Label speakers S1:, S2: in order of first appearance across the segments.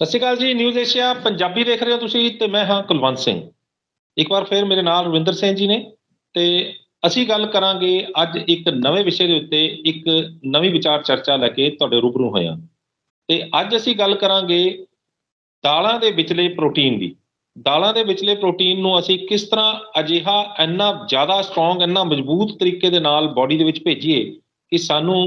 S1: ਸਤਿ ਸ਼੍ਰੀ ਅਕਾਲ ਜੀ news Asia Punjabi ਦੇਖ ਰਹੇ ਹੋ ਤੁਸੀਂ ਤੇ ਮੈਂ ਹਾਂ ਕੁਲਵੰਤ ਸਿੰਘ। ਇੱਕ ਵਾਰ ਫਿਰ ਮੇਰੇ ਨਾਲ ਰਵਿੰਦਰ ਸਿੰਘ ਜੀ ਨੇ ਤੇ ਅਸੀਂ ਗੱਲ ਕਰਾਂਗੇ ਅੱਜ ਇੱਕ ਨਵੇਂ ਵਿਸ਼ੇ ਦੇ ਉੱਤੇ ਇੱਕ ਨਵੀਂ ਵਿਚਾਰ ਚਰਚਾ ਲੈ ਕੇ ਤੁਹਾਡੇ ਰੂਬਰੂ ਹੋਏ ਹਾਂ ਤੇ ਅੱਜ ਅਸੀਂ ਗੱਲ ਕਰਾਂਗੇ ਦਾਲਾਂ ਦੇ ਵਿਚਲੇ ਪ੍ਰੋਟੀਨ ਦੀ। ਦਾਲਾਂ ਦੇ ਵਿਚਲੇ ਪ੍ਰੋਟੀਨ ਨੂੰ ਅਸੀਂ ਕਿਸ ਤਰ੍ਹਾਂ ਅਜਿਹਾ ਇੰਨਾ ਜ਼ਿਆਦਾ ਸਟਰੋਂਗ ਇੰਨਾ ਮਜ਼ਬੂਤ ਤਰੀਕੇ ਦੇ ਨਾਲ ਬਾਡੀ ਦੇ ਵਿੱਚ ਭੇਜੀਏ ਕਿ ਸਾਨੂੰ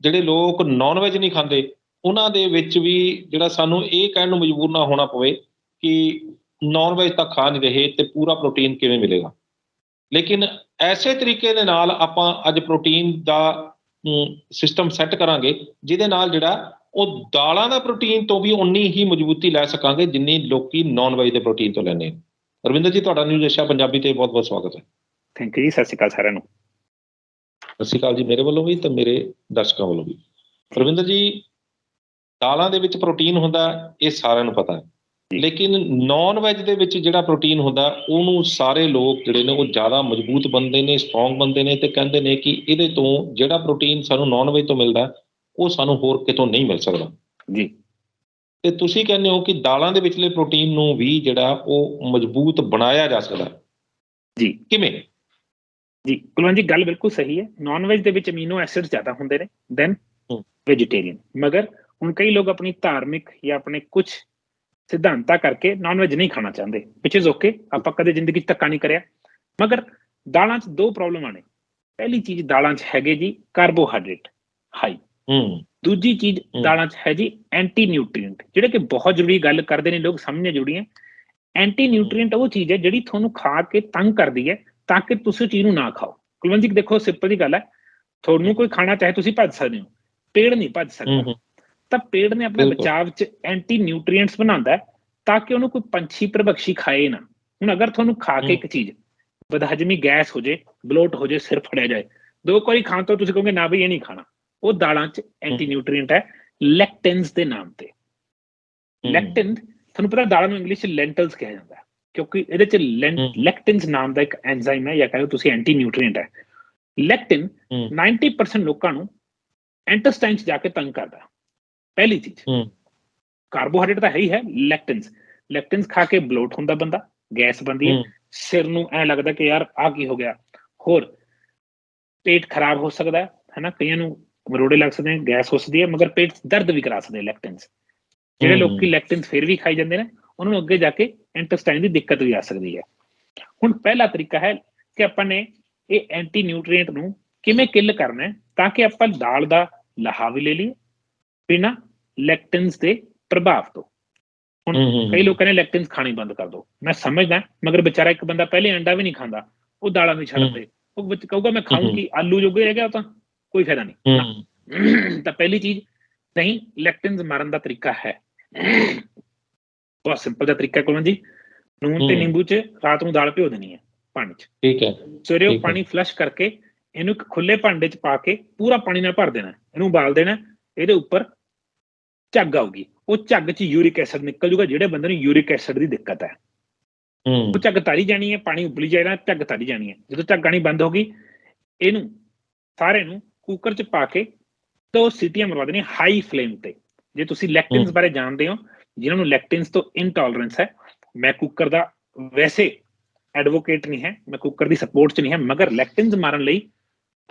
S1: ਜਿਹੜੇ ਲੋਕ ਨਾਨ ਵੈਜ ਨਹੀਂ ਖਾਂਦੇ ਉਹਨਾਂ ਦੇ ਵਿੱਚ ਵੀ ਜਿਹੜਾ ਸਾਨੂੰ ਇਹ ਕਹਿਣ ਨੂੰ ਮਜਬੂਰ ਨਾ ਹੋਣਾ ਪਵੇ ਕਿ ਨਾਨ ਵੈਜ ਤਾਂ ਖਾ ਨਹੀਂ ਰਹੇ ਤੇ ਪੂਰਾ ਪ੍ਰੋਟੀਨ ਕਿਵੇਂ ਮਿਲੇਗਾ। ਲੇਕਿਨ ਐਸੇ ਤਰੀਕੇ ਦੇ ਨਾਲ ਆਪਾਂ ਅੱਜ ਪ੍ਰੋਟੀਨ ਦਾ ਸਿਸਟਮ ਸੈੱਟ ਕਰਾਂਗੇ ਜਿਹਦੇ ਨਾਲ ਜਿਹੜਾ ਉਹ ਦਾਲਾਂ ਦਾ ਪ੍ਰੋਟੀਨ ਤੋਂ ਵੀ ਉਨੀ ਹੀ ਮਜ਼ਬੂਤੀ ਲੈ ਸਕਾਂਗੇ ਜਿੰਨੀ ਲੋਕੀ ਨਾਨ ਵੈਜ ਦੇ ਪ੍ਰੋਟੀਨ ਤੋਂ ਲੈਂਦੇ ਰਵਿੰਦਰ ਜੀ ਤੁਹਾਡਾ ਨਿਊਜ਼ ਏਸ਼ੀਆ ਪੰਜਾਬੀ ਤੇ ਬਹੁਤ ਬਹੁਤ ਸਵਾਗਤ ਹੈ।
S2: ਥੈਂਕ ਯੂ ਜੀ ਸਤਿ ਸ਼੍ਰੀ ਅਕਾਲ ਸਾਰਿਆਂ ਨੂੰ।
S1: ਸਤਿ ਸ਼੍ਰੀ ਅਕਾਲ ਜੀ ਮੇਰੇ ਵੱਲੋਂ ਵੀ ਤੇ ਮੇਰੇ ਦਰਸ਼ਕਾਂ ਵੱਲੋਂ ਵੀ। ਰਵਿੰਦਰ ਜੀ ਦਾਲਾਂ ਦੇ ਵਿੱਚ ਪ੍ਰੋਟੀਨ ਹੁੰਦਾ ਇਹ ਸਾਰਿਆਂ ਨੂੰ ਪਤਾ ਹੈ। ਲੇਕਿਨ ਨਾਨ ਵੈਜ ਦੇ ਵਿੱਚ ਜਿਹੜਾ ਪ੍ਰੋਟੀਨ ਹੁੰਦਾ ਉਹਨੂੰ ਸਾਰੇ ਲੋਕ ਜਿਹੜੇ ਨੇ ਉਹ ਜ਼ਿਆਦਾ ਮਜ਼ਬੂਤ ਬੰਦੇ ਨੇ ਸਟਰੋਂਗ ਬੰਦੇ ਨੇ ਤੇ ਕਹਿੰਦੇ ਨੇ ਕਿ ਇਹਦੇ ਤੋਂ ਜਿਹੜਾ ਪ੍ਰੋਟੀਨ ਸਾਨੂੰ ਨਾਨ ਵੈਜ ਤੋਂ ਮਿਲਦਾ ਉਹ ਸਾਨੂੰ ਹੋਰ ਕਿਤੋਂ ਨਹੀਂ ਮਿਲ ਸਕਦਾ।
S2: ਜੀ।
S1: ਤੇ ਤੁਸੀਂ ਕਹਿੰਦੇ ਹੋ ਕਿ ਦਾਲਾਂ ਦੇ ਵਿਚਲੇ ਪ੍ਰੋਟੀਨ ਨੂੰ ਵੀ ਜਿਹੜਾ ਉਹ ਮਜ਼ਬੂਤ ਬਣਾਇਆ ਜਾ ਸਕਦਾ।
S2: ਜੀ।
S1: ਕਿਵੇਂ?
S2: ਜੀ ਕੁਲਵੰਤ ਜੀ ਗੱਲ ਬਿਲਕੁਲ ਸਹੀ ਹੈ। ਨਾਨ ਵੈਜ ਦੇ ਵਿੱਚ ਅਮੀਨੋ ਐਸਿਡਸ ਜ਼ਿਆਦਾ ਹੁੰਦੇ ਨੇ ਦੈਨ ਵੈਜੀਟੇਰੀਅਨ ਮਗਰ ਹੁਣ ਕਈ ਲੋਕ ਆਪਣੀ ਧਾਰਮਿਕ ਜਾਂ ਆਪਣੇ ਕੁਝ ਸਿਧਾਂਤਾਂ ਕਰਕੇ ਨਾਨ ਵੈਜ ਨਹੀਂ ਖਾਣਾ ਚਾਹੁੰਦੇ ਵਿਚ ਇਜ਼ ਓਕੇ ਆਪਾਂ ਕਦੇ ਜ਼ਿੰਦਗੀ 'ਚ ਧੱਕਾ ਨਹੀਂ ਕਰਿਆ। ਮਗਰ ਦਾਲਾਂ 'ਚ ਦੋ ਪ੍ਰੋਬਲਮਾਂ ਨੇ ਪਹਿਲੀ ਚੀਜ਼ ਦਾਲਾਂ 'ਚ ਹੈਗੇ ਜੀ ਕਾਰਬੋਹਾਈਡਰੇਟ ਹਾਈ
S1: ਹੂੰ।
S2: ਦੂਜੀ ਚੀਜ਼ ਦਾਲਾਂ 'ਚ ਹੈ ਜੀ ਐਂਟੀ ਨਿਊਟ੍ਰੀਐਂਟ ਜਿਹੜੇ ਕਿ ਬਹੁਤ ਜ਼ਰੂਰੀ ਗੱਲ ਕਰਦੇ ਨੇ ਲੋਕ ਸਮਝਣੇ ਜ਼ਰੂਰੀ ਹੈ। ਐਂਟੀ ਨਿਊਟ੍ਰੀਐਂਟ ਉਹ ਚੀਜ਼ ਹੈ ਜਿਹੜੀ ਤੁਹਾਨੂੰ ਖਾ ਕੇ ਤੰਗ ਕਰਦੀ ਹੈ ਤਾਂ ਕਿ ਤੁਸੀਂ ਚੀਜ਼ ਨੂੰ ਨਾ ਖਾਓ। ਕੁਲਵੰਤ ਜੀ ਦੇਖੋ ਸਿੰਪਲ ਦੀ ਗੱਲ ਹੈ। ਤੁਹਾਨੂੰ ਕੋਈ ਖਾਣਾ ਚਾਹੇ ਤੁਸੀਂ ਭੱਜ ਸਕਦੇ ਹੋ ਪੇੜ ਨਹੀਂ ਭੱਜ ਸਕਦਾ। ਤਾਂ ਪੇੜ ਨੇ ਆਪਣੇ ਬਚਾਵ 'ਚ ਐਂਟੀ ਨਿਊਟ੍ਰੀਐਂਟਸ ਬਣਾਉਂਦਾ ਤਾਂ ਕਿ ਉਹਨੂੰ ਕੋਈ ਪੰਛੀ ਪ੍ਰਭਖਸ਼ੀ ਖਾਏ ਨਾ। ਹੁਣ ਅਗਰ ਤੁਹਾਨੂੰ ਖਾ ਕੇ ਇੱਕ ਚੀਜ਼ ਬਦਹਜਮੀ ਗੈਸ ਹੋ ਜੇ ਬਲੋਟ ਹੋ ਜੇ ਸਿਰ ਫੜਿਆ ਜਾਏ ਦੋ ਕੋਈ ਖਾਣ ਤੋਂ ਤੁਸੀਂ ਕਹੋਗੇ ਨਾ ਵੀ ਇਹ ਨਹੀਂ ਖਾਣਾ। ਉਹ ਦਾਲਾਂ 'ਚ ਐਂਟੀ ਨਿਊਟ੍ਰੀਐਂਟ ਹੈ ਲੈਕਟਿਨਸ ਦੇ ਨਾਮ ਤੇ। ਲੈਕਟਿਨ ਤੁਹਾਨੂੰ ਪਤਾ ਦਾਲਾਂ ਨੂੰ ਇੰਗਲਿਸ਼ 'ਚ ਲੈਂਟਲਸ ਕਿਹਾ ਜਾਂਦਾ ਹੈ ਕਿਉਂਕਿ ਇਹਦੇ 'ਚ ਲੈਕਟਿਨਸ ਨਾਮ ਦਾ ਇੱਕ ਐਂਜ਼ਾਈਮ ਹੈ ਜਾਂ ਕਹਿੰਦੇ ਤੁਸੀਂ ਐਂਟੀ ਨਿਊਟ੍ਰੀਐਂਟ ਹੈ। ਲੈਕਟਿਨ 90% ਲੋਕਾਂ ਨੂੰ ਇੰਟੈਸਟਾਈਨ 'ਚ ਜਾ ਕੇ ਤੰਗ ਕਰਦਾ। ਪਹਿਲੀ ਚੀਜ਼। ਕਾਰਬੋਹਾਈਡਰੇਟ ਤਾਂ ਹੈ ਹੀ ਹੈ ਲੈਕਟਿਨਸ ਲੈਕਟਿਨਸ ਖਾ ਕੇ ਬਲੋਟ ਹੁੰਦਾ ਬੰਦਾ ਗੈਸ ਬੰਦੀ ਹੈ ਸਿਰ ਨੂੰ ਐ ਲੱਗਦਾ ਕਿ ਯਾਰ ਆ ਕੀ ਹੋ ਗਿਆ। ਹੋਰ ਪੇਟ ਖਰਾਬ ਹੋ ਸਕਦਾ ਹੈ ਹੈਨਾ? ਕਈਆਂ ਨੂੰ ਮਰੋੜੇ ਲੱਗ ਸਕਦੇ ਨੇ ਗੈਸ ਹੋ ਸਕਦੀ ਹੈ ਮਗਰ ਪੇਟ ਦਰਦ ਵੀ ਕਰਾ ਸਕਦੇ ਲੈਕਟਿਨਸ ਜਿਹੜੇ ਲੋਕੀ ਲੈਕਟਿਨਸ ਫਿਰ ਵੀ ਖਾਈ ਜਾਂਦੇ ਨੇ ਉਹਨਾਂ ਨੂੰ ਅੱਗੇ ਜਾ ਕੇ ਇੰਟੈਸਟਾਈਨ ਦੀ ਦਿੱਕਤ ਵੀ ਆ ਸਕਦੀ ਹੈ। ਹੁਣ ਪਹਿਲਾ ਤਰੀਕਾ ਹੈ ਕਿ ਆਪਾਂ ਨੇ ਇਹ ਐਂਟੀ ਨਿਊਟ੍ਰੀਐਂਟ ਨੂੰ ਕਿਵੇਂ ਕਿਲ ਕਰਨਾ ਹੈ ਤਾਂ ਕਿ ਆਪਾਂ ਦਾਲ ਦਾ ਲਹਾ ਵੀ ਲੈ ਲਈਏ ਬਿਨਾ ਲੈਕਟਿਨਸ ਦੇ ਪ੍ਰਭਾਵ ਤੋਂ। ਹੁਣ ਕਈ ਲੋਕਾਂ ਨੇ ਲੈਕਟਿਨਸ ਖਾਣੀ ਬੰਦ ਕਰ ਦੋ। ਮੈਂ ਸਮਝਦਾ ਮਗਰ ਵਿਚਾਰਾ ਇੱਕ ਬੰਦਾ ਪਹਿਲੇ ਅੰਡਾ ਵੀ ਨਹੀਂ ਖਾਂਦਾ ਉਹ ਦਾਲਾਂ ਵੀ ਛੱਡ ਦੇ। ਉਹ ਵਿੱਚ ਕਹੂਗਾ ਮੈਂ ਖਾਊਂਗੀ ਆਲੂ ਜੋਗੇ ਰਹਿ ਗਿਆ ਤਾਂ ਕੋਈ ਫਾਇਦਾ ਨਹੀਂ। ਤਾਂ ਪਹਿਲੀ ਚੀਜ਼ ਨਹੀਂ ਲੈਕਟਿਨਸ ਮਾਰਨ ਦਾ ਤਰੀਕਾ ਹੈ। ਬਹੁਤ ਸਿੰਪਲ ਦਾ ਤਰੀਕਾ ਕੋਲ ਜੀ। ਨੂਨ ਤੇ ਨਿੰਬੂ ਚ ਰਾਤ ਨੂੰ ਦਾਲ ਭਿਓ ਦੇਣੀ ਹੈ ਪਾਣੀ ਚ।
S1: ਠੀਕ ਹੈ।
S2: ਸਵੇਰੇ ਉਹ ਪਾਣੀ ਫਲਸ਼ ਕਰਕੇ ਇਹਨੂੰ ਇੱਕ ਖੁੱਲੇ ਭਾਂਡੇ ਚ ਪਾ ਕੇ ਪੂਰਾ ਪਾਣੀ ਨਾਲ ਭਰ ਦੇਣਾ ਇਹਨੂੰ ਉਬਾਲ ਦੇਣਾ ਇਹਦੇ ਉੱਪਰ ਝੱਗ ਆਊਗੀ। ਉਹ ਝੱਗ 'ਚ ਯੂਰਿਕ ਐਸਿਡ ਨਿਕਲ ਜੂਗਾ ਜਿਹੜੇ ਬੰਦੇ ਨੂੰ ਯੂਰਿਕ ਐਸਿਡ ਦੀ ਦਿੱਕਤ ਹੈ। ਉਹ ਝੱਗ ਤਾਰੀ ਜਾਣੀ ਹੈ ਪਾਣੀ ਉਬਲੀ ਜਾਏਗਾ ਝੱਗ ਤਾਰੀ ਜਾਣੀ ਹੈ। ਜਦੋਂ ਝੱਗ ਆਣੀ ਬੰਦ ਹੋ ਗਈ ਇਹਨੂੰ ਸਾਰੇ ਨੂੰ ਕੁੱਕਰ 'ਚ ਪਾ ਕੇ ਦੋ ਸੀਟੀਆਂ ਮਰਵਾ ਦੇਣੀਆਂ ਹਾਈ ਫਲੇਮ ਤੇ। ਜੇ ਤੁਸੀਂ ਲੈਕਟਿਨਸ ਬਾਰੇ ਜਾਣਦੇ ਹੋ ਜਿਨ੍ਹਾਂ ਨੂੰ ਲੈਕਟਿਨਸ ਤੋਂ ਇਨਟੋਲਰੈਂਸ ਹੈ ਮੈਂ ਕੁੱਕਰ ਦਾ ਵੈਸੇ ਐਡਵੋਕੇਟ ਨਹੀਂ ਹੈ ਮੈਂ ਕੁੱਕਰ ਦੀ ਸਪੋਰਟ 'ਚ ਨਹੀਂ ਹੈ ਮਗਰ ਲੈਕਟਿਨਸ ਮਾਰਨ ਲਈ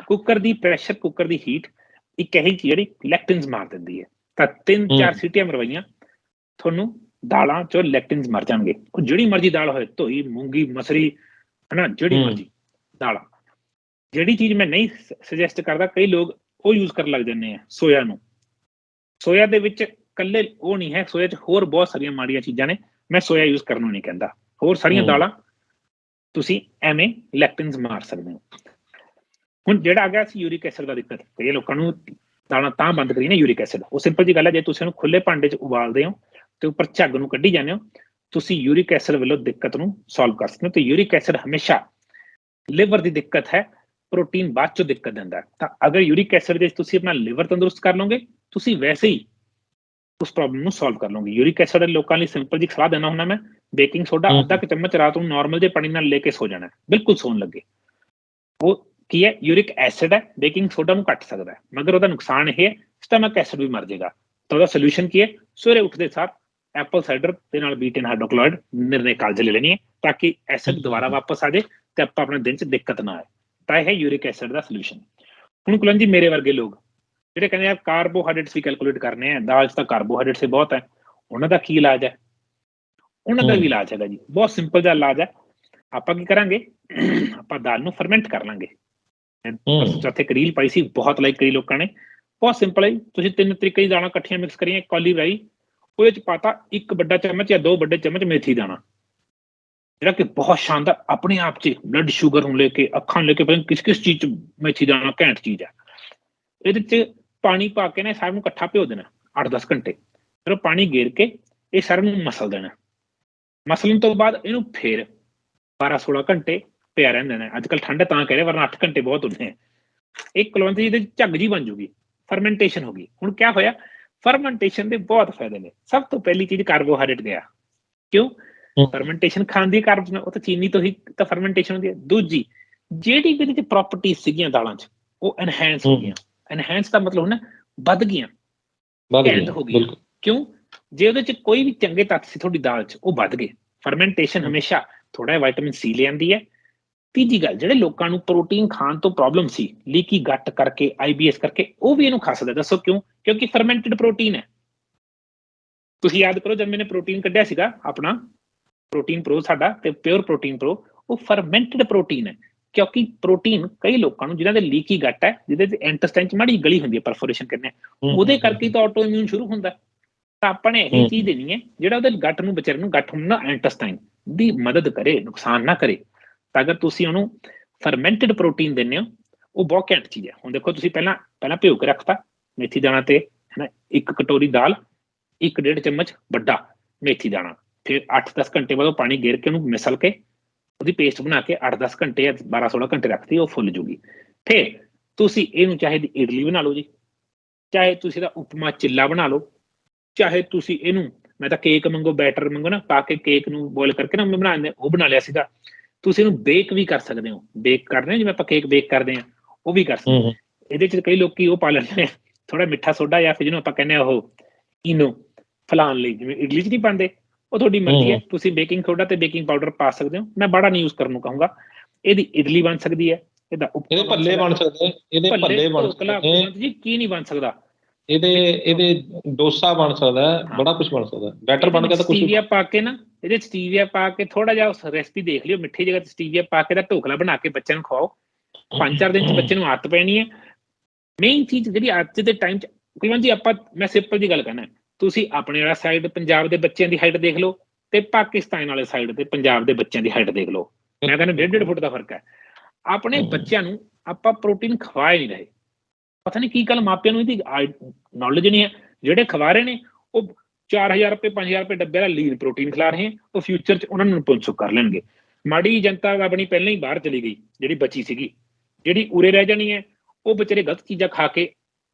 S2: ਕੁੱਕਰ ਦੀ ਪ੍ਰੈਸ਼ਰ ਕੁੱਕਰ ਦੀ ਹੀਟ ਇੱਕ ਇਹੀ ਜਿਹੜੀ ਲੈਕਟਿਨਸ ਮਾਰ ਦਿੰਦੀ ਹੈ। ਤਾਂ ਤਿੰਨ ਚਾਰ ਸੀਟੀਆਂ ਮਰਵਾਈਆਂ ਤੁਹਾਨੂੰ ਦਾਲਾਂ ਚੋਂ ਲੈਕਟਿਨਸ ਮਰ ਜਾਣਗੇ। ਉਹ ਜਿਹੜੀ ਮਰਜ਼ੀ ਦਾਲ ਹੋਏ ਧੋਈ ਮੂੰਗੀ ਮਸਰੀ ਹਨਾ ਜਿਹੜੀ ਮਰਜ਼ੀ ਦਾਲਾਂ। ਜਿਹੜੀ ਚੀਜ਼ ਮੈਂ ਨਹੀਂ ਸੁਜੈਸਟ ਕਰਦਾ ਕਈ ਲੋਕ ਉਹ ਯੂਜ਼ ਕਰਨ ਲੱਗ ਜਾਂਦੇ ਆ ਸੋਇਆ ਨੂੰ। ਸੋਇਆ ਦੇ ਵਿੱਚ ਕੱਲੇ ਉਹ ਨਹੀਂ ਹੈ ਸੋਇਆ 'ਚ ਹੋਰ ਬਹੁਤ ਸਾਰੀਆਂ ਮਾੜੀਆਂ ਚੀਜ਼ਾਂ ਨੇ ਮੈਂ ਸੋਇਆ ਯੂਜ਼ ਕਰਨ ਨੂੰ ਨਹੀਂ ਕਹਿੰਦਾ। ਹੋਰ ਸਾਰੀਆਂ ਦਾਲਾਂ ਤੁਸੀਂ ਐਵੇਂ ਲੈਕਟਿਨਸ ਮਾਰ ਸਕਦੇ ਹੋ। ਹੁਣ ਜਿਹੜਾ ਆ ਗਿਆ ਸੀ ਯੂਰਿਕ ਐਸਿਡ ਦਾ ਦਿੱਕਤ ਕਈ ਲੋਕਾਂ ਨੂੰ ਦਾਣਾ ਤਾਂ ਬੰਦ ਕਰੀ ਨਾ ਯੂਰਿਕ ਐਸਿਡ ਉਹ ਸਿੰਪਲ ਜੀ ਗੱਲ ਹੈ ਜੇ ਤੁਸੀਂ ਉਹਨੂੰ ਖੁੱਲੇ ਭਾਂਡੇ 'ਚ ਉਬਾਲਦੇ ਹੋ ਤੇ ਉੱਪਰ ਝੱਗ ਨੂੰ ਕੱਢੀ ਜਾਂਦੇ ਹੋ ਤੁਸੀਂ ਯੂਰਿਕ ਐਸਿਡ ਵੱਲੋਂ ਦਿੱਕਤ ਨੂੰ ਸੋਲਵ ਕਰ ਸਕਦੇ ਹੋ। ਤੇ ਯੂਰਿਕ ਐਸਿਡ ਹਮੇਸ਼ਾ ਲਿਵਰ ਦੀ ਦਿੱਕਤ ਹੈ ਪ੍ਰੋਟੀਨ ਬਾਅਦ ਚੋਂ ਦਿੱਕਤ ਦਿੰਦਾ ਤਾਂ ਅਗਰ ਯੂਰਿਕ ਐਸਿਡ ਦੇ ਤੁਸੀਂ ਆਪਣਾ ਲਿਵਰ ਤੰਦਰੁਸਤ ਕਰ ਲਓਗੇ ਤੁਸੀਂ ਵੈਸੇ ਹੀ ਉਸ ਪ੍ਰੋਬਲਮ ਨੂੰ ਸੋਲਵ ਕਰ ਲਓਗੇ। ਯੂਰਿਕ ਐਸਿਡ ਲੋਕਾਂ ਲਈ ਸਿੰਪਲ ਜੀ ਸਲਾਹ ਦੇਣਾ ਹੁੰਦਾ ਮੈਂ ਬੇਕਿੰਗ ਸੋਡਾ ਅੱਧਾ ਕਿ ਚਮਚ ਰਾਤ ਨੂੰ ਨਾਰਮਲ ਜੇ ਪਾਣੀ ਨਾਲ ਲੈ ਕੇ ਸੋ ਜਾਣਾ ਬਿਲਕੁਲ ਸੌਣ ਲੱਗੇ। ਉਹ ਕੀ ਹੈ? ਯੂਰਿਕ ਐਸਿਡ ਹੈ ਬੇਕਿੰਗ ਸੋਡਾ ਨੂੰ ਘੱਟ ਸਕਦਾ ਹੈ। ਮਗਰ ਉਹਦਾ ਨੁਕਸਾਨ ਇਹ ਹੈ ਸਟਮਕ ਐਸਿਡ ਵੀ ਮਰ ਜਾਏਗਾ। ਤਾਂ ਉਹਦਾ ਸੋਲੂਸ਼ਨ ਕੀ ਹੈ? ਸਵੇਰੇ ਉੱਠਦੇ ਸਾਰ ਐਪਲ ਸਾਈਡਰ ਦੇ ਨਾਲ ਬੀਟਨ ਹਾਈਡਰੋਕਲੋਰਾਈਡ ਨਿਰਣੇ ਕਾਲਜ ਲੈ ਲੈਣੀ ਹੈ ਤਾਂ ਕਿ ਐਸਿਡ ਦੁਬਾਰਾ ਵਾਪਸ ਆ ਜਾਏ ਤੇ ਆਪਾਂ ਆਪਣੇ ਦਿਨ 'ਚ ਦਿੱਕਤ ਨਾ ਆਏ। ਤਾਂ ਇਹ ਹੈ ਯੂਰਿਕ ਐਸਿਡ ਦਾ ਸੋਲੂਸ਼ਨ ਹੁਣ ਕੁਲਨ ਜੀ ਮੇਰੇ ਵਰਗੇ ਲੋਕ ਜਿਹੜੇ ਕਹਿੰਦੇ ਆ ਕਾਰਬੋਹਾਈਡਰੇਟਸ ਵੀ ਕੈਲਕੂਲੇਟ ਕਰਨੇ ਆ ਦਾਲ 'ਚ ਤਾਂ ਕਾਰਬੋਹਾਈਡਰੇਟਸ ਹੀ ਬਹੁਤ ਹੈ। ਉਹਨਾਂ ਦਾ ਕੀ ਇਲਾਜ ਹੈ? ਉਹਨਾਂ ਦਾ। ਵੀ ਇਲਾਜ ਹੈਗਾ ਜੀ। ਬਹੁਤ ਸਿੰਪਲ ਜਿਹਾ ਇਲਾਜ ਹੈ। ਆਪਾਂ ਕੀ ਕਰਾਂਗੇ? ਆਪਾਂ ਦਾਲ ਨੂੰ ਫਰਮੈਂਟ ਕਰ ਲਾਂਗੇ। ਚੌਥੇ ਕਰੀਲ ਪਾਈ ਸੀ ਬਹੁਤ ਲਾਈਕ ਕਰੀ ਲੋਕਾਂ ਨੇ। ਬਹੁਤ ਸਿੰਪਲ ਹੈ। ਤੁਸੀਂ ਤਿੰਨ ਤਰੀਕੇ ਦੀ ਦਾਣਾ ਇਕੱਠੀਆਂ ਮਿਕਸ ਕਰੀਆਂ ਇੱਕ ਕੌਲੀ ਰਾਈ ਉਹਦੇ ਚ ਪਾਤਾ ਇੱਕ ਵੱਡਾ ਚਮਚ ਜਾਂ ਦੋ ਵੱਡੇ ਚਮਚ ਮੇਥੀ ਦਾਣਾ। ਜਿਹੜਾ ਕਿ ਬਹੁਤ ਸ਼ਾਨਦਾਰ ਆਪਣੇ ਆਪ 'ਚ ਬਲੱਡ ਸ਼ੂਗਰ ਨੂੰ ਲੈ ਕੇ ਅੱਖਾਂ ਨੂੰ ਲੈ ਕੇ ਪਤਾ ਕਿਸ ਕਿਸ ਚੀਜ਼ 'ਚ ਮੇਥੀ ਦਾਣਾ ਘੈਂਟ ਚੀਜ਼ ਹੈ ਇਹਦੇ 'ਚ ਪਾਣੀ ਪਾ ਕੇ ਨਾ ਸਾਰਿਆਂ ਨੂੰ ਇਕੱਠਾ ਭਿਓ ਦੇਣਾ 8-10 ਘੰਟੇ। ਫਿਰ ਪਾਣੀ ਗੇਰ ਕੇ ਇਹ ਸਾਰਿਆਂ ਨੂੰ ਮਸਲ ਦੇਣਾ। ਮਸਲਣ ਤੋਂ ਬਾਅਦ ਇਹਨੂੰ ਫੇਰ 12-16 ਘੰਟੇ ਪਿਆ ਰਹਿਣ ਦੇਣਾ ਅੱਜ ਕੱਲ ਠੰਡ ਤਾਂ ਕਹਿ ਰਹੇ ਵਰਨਾ 8 ਘੰਟੇ ਬਹੁਤ ਹੁੰਦੇ ਆ। ਇੱਕ ਕੁਲਵੰਤ ਜੀ ਇਹਦੇ ਝੱਗ ਜੀ ਬਣ ਜੂਗੀ ਫਰਮੈਂਟੇਸ਼ਨ ਹੋ ਗਈ। ਹੁਣ ਕੀ ਹੋਇਆ? ਫਰਮੈਂਟੇਸ਼ਨ ਦੇ ਬਹੁਤ ਫਾਇਦੇ ਨੇ। ਸਭ ਤੋਂ ਪਹਿਲੀ ਚੀਜ਼ ਕਾਰਬੋਹਾਈਡਰੇਟ ਗਿਆ ਕਿਉਂ। ਫਰਮੈਂਟੇਸ਼ਨ ਖਾਣ ਦੀ ਕਾਰਬ ਉਹ ਤਾਂ ਚੀਨੀ ਤੋਂ ਹੀ ਤਾਂ ਫਰਮੈਂਟੇਸ਼ਨ ਹੁੰਦੀ ਹੈ ਦੂਜੀ ਜਿਹੜੀ ਵੀ ਇਹਦੇ ਪ੍ਰੋਪਰਟੀਆਂ ਸੀਗੀਆਂ ਦਾਲਾਂ 'ਚ ਉਹ ਐਨਹਾਂਸ ਹੋ। ਗਈਆਂ। ਐਨਹਾਂਸ ਦਾ ਮਤਲਬ ਹੁੰਦਾ ਵੱਧ ਗਈਆਂ।
S1: ਵੱਧ
S2: ਘੈਂਟ
S1: ਗਿਆ
S2: ਹੋ ਗਈ।
S1: ਬਿਲਕੁਲ।
S2: ਕਿਉਂ? ਜੇ ਉਹਦੇ 'ਚ ਕੋਈ ਵੀ ਚੰਗੇ ਤੱਤ ਸੀ ਤੁਹਾਡੀ ਦਾਲ 'ਚ ਉਹ ਵੱਧ ਗਏ। ਫਰਮੈਂਟੇਸ਼ਨ ਹਮੇਸ਼ਾ ਥੋੜਾ ਜਿਹਾ ਵਿਟਾਮਿਨ ਸੀ ਲੈ ਆਂਦੀ ਹੈ। ਤੀਜੀ ਗੱਲ ਜਿਹੜੇ ਲੋਕਾਂ ਨੂੰ ਪ੍ਰੋਟੀਨ ਖਾਣ ਤੋਂ ਪ੍ਰੋਬਲਮ ਸੀ ਲੀਕੀ ਗੱਟ ਕਰਕੇ ਆਈਬੀਐਸ ਕਰਕੇ ਉਹ ਵੀ ਇਹਨੂੰ ਖਾ ਸਕਦੇ ਦੱਸੋ ਕਿਉਂ? ਕਿਉਂਕਿ ਫਰਮੈਂਟਡ ਪ੍ਰੋਟੀਨ ਹੈ। ਤੁਸੀਂ ਯਾਦ ਕਰੋ ਜਦ ਮੈਨੇ ਪ੍ਰੋਟੀਨ ਕੱਢਿਆ ਸੀਗਾ ਆਪਣਾ ਪ੍ਰੋਟੀਨ ਪ੍ਰੋ ਸਾਡਾ ਤੇ ਪਿਓਰ ਪ੍ਰੋਟੀਨ ਪ੍ਰੋ ਉਹ ਫਰਮੈਂਟਡ ਪ੍ਰੋਟੀਨ ਹੈ। ਕਿਉਂਕਿ ਪ੍ਰੋਟੀਨ ਕਈ ਲੋਕਾਂ ਨੂੰ ਜਿਨ੍ਹਾਂ ਦੇ ਲੀਕੀ ਗੱਟ ਹੈ ਜਿਹਦੇ ਤੇ ਇੰਟੈਸਟਾਈਨ ਚ ਮਾੜੀ ਗਲੀ ਹੁੰਦੀ ਹੈ ਪਰਫੋਰੇਸ਼ਨ ਕਰਨੇ ਉਹਦੇ ਕਰਕੇ ਤਾਂ ਆਟੋ ਇਮਿਊਨ ਸ਼ੁਰੂ ਹੁੰਦਾ। ਤਾਂ ਆਪਾਂ ਨੇ ਇਹ। ਚੀਜ਼ ਦੇਣੀ ਹੈ ਜਿਹੜਾ ਉਹਦੇ ਗੱਟ ਨੂੰ ਵਿਚਾਰੇ ਨੂੰ ਗੱਟ ਹੁੰਦਾ ਇੰਟੈਸਟਾਈਨ ਦੀ ਮਦਦ ਕਰੇ ਨੁਕਸਾਨ ਨਾ ਕਰੇ। ਤਾਂ ਅਗਰ ਤੁਸੀਂ ਉਹਨੂੰ ਫਰਮੈਂਟਡ ਪ੍ਰੋਟੀਨ ਦਿੰਦੇ ਹੋ, ਉਹ ਬਹੁਤ ਘੈਂਟ ਚੀਜ਼ ਹੈ। ਹੁਣ ਦੇਖੋ ਤੁਸੀਂ ਪਹਿਲਾਂ ਪਹਿਲਾਂ ਭਿਓ ਕੇ ਰੱਖਤਾ, ਮੇਥੀ ਦਾਣਾ ਤੇ ਹੈ ਨਾ ਇੱਕ ਕਟੋਰੀ ਦਾਲ, ਇੱਕ ਡੇਢ ਚਮਚ ਵੱਡਾ ਮੇਥੀ ਦਾਣਾ। ਫਿਰ 8-10 ਘੰਟੇ ਬਾਅਦ ਉਹ ਪਾਣੀ ਗੇਰ ਕੇ ਉਹਨੂੰ ਮਿਸਲ ਕੇ, ਉਹਦੀ ਪੇਸਟ ਬਣਾ ਕੇ 8-10 ਘੰਟੇ ਜਾਂ 12-16 ਘੰਟੇ ਰੱਖਤੀ, ਉਹ ਫੁੱਲ ਜੂਗੀ। ਫਿਰ ਤੁਸੀਂ ਇਹਨੂੰ ਚਾਹੇ ਦੀ ਇਡਲੀ ਬਣਾ ਲਓ ਜੀ, ਚਾਹੇ ਤੁਸੀਂ ਇਹਦਾ ਉਪਮਾ ਚਿੱਲਾ ਬਣਾ ਲਓ, ਚਾਹੇ ਤੁਸੀਂ ਇਹਨੂੰ, ਮੈਂ ਤਾਂ ਕੇਕ ਮੰਗੋ ਬੈਟਰ ਮੰਗੋ ਨਾ, ਪਾ ਕੇ ਕੇਕ ਨੂੰ ਬੋਇਲ ਕਰਕੇ ਨਾ ਮੈਂ ਬਣਾ ਦਿੰਦੇ ਉਹ ਬਣਾ ਲਿਆ ਸੀਗਾ। ਤੁਸੀਂ ਇਹਨੂੰ ਬੇਕ ਵੀ ਕਰ ਸਕਦੇ ਹੋ। ਬੇਕ ਕਰਦੇ ਜਿਵੇਂ ਆਪਾਂ ਕੇਕ ਬੇਕ ਕਰਦੇ ਹਾਂ ਉਹ ਵੀ ਕਰ ਸਕਦੇ ਹੋ। ਇਹਦੇ ਚ ਕਈ ਲੋਕੀ ਉਹ ਪਾ ਲੈਂਦੇ ਨੇ ਥੋੜਾ ਮਿੱਠਾ ਸੋਡਾ ਜਾਂ ਫਿਰ ਜਿਹਨੂੰ ਆਪਾਂ ਕਹਿੰਦੇ ਆ ਉਹ ਇਨੋ ਫਲਾਣ ਲਈ ਜਿਵੇਂ ਇਡਲੀ ਚ ਨਹੀਂ ਪਾਉਂਦੇ ਉਹ ਤੁਹਾਡੀ ਮਰਜ਼ੀ ਹੈ। ਤੁਸੀਂ ਬੇਕਿੰਗ ਸੋਡਾ ਤੇ ਬੇਕਿੰਗ ਪਾਊਡਰ ਪਾ ਸਕਦੇ ਹੋ। ਮੈਂ ਬੜਾ ਨਹੀਂ ਯੂਜ਼ ਕਰਨ ਨੂੰ ਕਹੂੰਗਾ। ਇਹਦੀ ਇਡਲੀ ਬਣ ਸਕਦੀ ਹੈ ਇਹਦਾ
S1: ਇਹਦੇ ਭੱਲੇ ਬਣ ਸਕਦੇ ਇਹਦੇ ਭੱਲੇ ਬਣ ਸਕਦੇ
S2: ਜੀ ਕੀ ਨਹੀਂ ਬਣ ਸਕਦਾ।
S1: ਇਹਦੇ ਇਹਦੇ ਡੋਸਾ ਬਣ ਸਕਦਾ। ਬੜਾ ਕੁਝ ਬਣ ਸਕਦਾ ਹੈ। ਬੈਟਰ ਬਣ ਕੇ ਤਾਂ ਕੁਝ
S2: ਸਟੀਵੀਆ ਪਾ ਕੇ ਨਾ ਇਹਦੇ ਸਟੀਵੀਆ ਪਾ ਕੇ ਥੋੜਾ ਜਿਹਾ ਉਸ ਰੈਸਪੀ ਦੇਖ ਲਿਓ ਮਿੱਠੀ ਜਗ੍ਹਾ ਤੇ ਸਟੀਵੀਆ ਪਾ ਕੇ ਦਾ ਢੋਕਲਾ ਬਣਾ ਕੇ ਬੱਚਿਆਂ ਨੂੰ ਖਵਾਓ ਪੰਜ ਚਾਰ ਦਿਨ ਚ ਬੱਚੇ ਨੂੰ ਆਦਤ ਪੈਣੀ ਹੈ ਮੇਨ ਚੀਜ਼ ਜਿਹੜੀ ਅੱਜ ਦੇ ਟਾਈਮ ਚ ਕੁਲਵੰਤ ਜੀ ਆਪਾਂ ਮੈਂ ਸਿੰਪਲ ਜੀ ਗੱਲ ਕਰਨਾ ਤੁਸੀਂ ਆਪਣੇ ਵਾਲਾ ਸਾਈਡ ਪੰਜਾਬ ਦੇ ਬੱਚਿਆਂ ਦੀ ਹਾਈਟ ਦੇਖ ਲਓ ਤੇ ਪਾਕਿਸਤਾਨ ਵਾਲੇ ਸਾਈਡ ਤੇ ਪੰਜਾਬ ਦੇ ਬੱਚਿਆਂ ਦੀ ਹਾਈਟ ਦੇਖ ਲਓ ਮੈਂ ਕਹਿੰਦਾ ਡੇਢ ਡੇਢ ਫੁੱਟ ਦਾ ਫ਼ਰਕ ਹੈ ਆਪਣੇ। ਬੱਚਿਆਂ ਨੂੰ ਆਪਾਂ ਪ੍ਰੋਟੀਨ ਖਵਾ ਹੀ ਨਹੀਂ ਰਹੇ ਪਤਾ ਨਹੀਂ ਕੀ ਗੱਲ ਮਾਪਿਆਂ ਨੂੰ ਇਹਦੀ ਨੌਲੇਜ ਨਹੀਂ ਹੈ। ਜਿਹੜੇ ਖਵਾ ਰਹੇ ਨੇ, ਉਹ 4000 ਰੁਪਏ 5000 ਰੁਪਏ ਡੱਬੇ ਦਾ ਲੀਨ ਪ੍ਰੋਟੀਨ ਖਿਲਾ ਰਹੇ ਹੈ, ਉਹ ਫਿਊਚਰ 'ਚ ਉਹਨਾਂ ਨੂੰ ਪੁੰਸੁਕ ਕਰ ਲੈਣਗੇ। ਮਾੜੀ ਜਨਤਾ ਆਪਣੀ ਪਹਿਲਾਂ ਹੀ ਬਾਹਰ ਚਲੀ ਗਈ, ਜਿਹੜੀ ਬਚੀ ਸੀਗੀ। ਜਿਹੜੀ ਉਰੇ ਰਹਿ ਜਾਣੀ ਹੈ, ਉਹ ਵਿਚਾਰੇ ਗਲਤ ਚੀਜ਼ਾਂ ਖਾ ਕੇ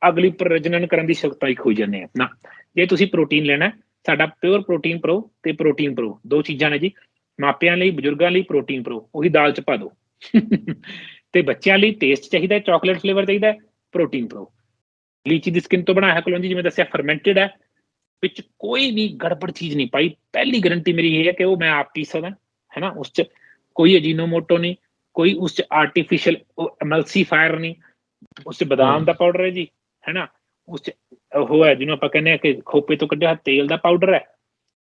S2: ਅਗਲੀ ਪ੍ਰਜਨਨ ਕਰਨ ਦੀ ਸ਼ਕਤੀ ਖੋਈ ਜਾਂਦੇ ਆ। ਨਾ, ਜੇ ਤੁਸੀਂ ਪ੍ਰੋਟੀਨ ਲੈਣਾ, ਸਾਡਾ ਪਿਓਰ ਪ੍ਰੋਟੀਨ ਪ੍ਰੋ ਤੇ ਪ੍ਰੋਟੀਨ ਪ੍ਰੋ ਦੋ ਚੀਜ਼ਾਂ ਨੇ ਜੀ। ਮਾਪਿਆਂ ਲਈ, ਬਜ਼ੁਰਗਾਂ ਲਈ ਪ੍ਰੋਟੀਨ ਪ੍ਰੋ ਉਹੀ ਦਾਲ 'ਚ ਪਾ ਦਿਓ ਤੇ ਬੱਚਿਆਂ ਲਈ ਟੇਸਟ ਚਾਹੀਦਾ ਹੈ ਚਾਕਲੇਟ ਫਲੇਵਰ ਚਾਹੀਦਾ ਪ੍ਰੋਟੀਨ ਪ੍ਰੋ ਲੀਚੀ ਦੀ ਸਕਿਨ ਤੋਂ ਬਣਾਇਆ ਹੈ ਕਲੋਂਜੀ ਜਿਵੇਂ ਦੱਸਿਆ ਫਰਮੈਂਟਡ ਹੈ। ਵਿੱਚ ਕੋਈ ਵੀ ਗੜਬੜ ਚੀਜ਼ ਨਹੀਂ ਪਾਈ। ਪਹਿਲੀ ਗਾਰੰਟੀ ਮੇਰੀ ਇਹ ਹੈ ਕਿ ਉਹ ਮੈਂ ਆਪ ਪੀ ਸਕਦਾ ਹੈ ਨਾ ਉਸ 'ਚ ਕੋਈ ਅਜੀਨੋਮੋਟੋ ਨਹੀਂ ਕੋਈ ਉਸ 'ਚ ਆਰਟੀਫੀਸ਼ੀਅਲ ਐਮਲਸੀਫਾਇਰ ਨਹੀਂ। ਉਸ 'ਚ ਬਦਾਮ ਦਾ ਪਾਊਡਰ ਹੈ ਜੀ ਹੈ ਨਾ ਉਸ 'ਚ ਉਹ ਹੈ ਜਿਹਨੂੰ ਆਪਾਂ ਕਹਿੰਦੇ ਆ ਕਿ ਖੋਪੇ ਤੋਂ ਕੱਢਿਆ ਤੇਲ ਦਾ ਪਾਊਡਰ ਹੈ।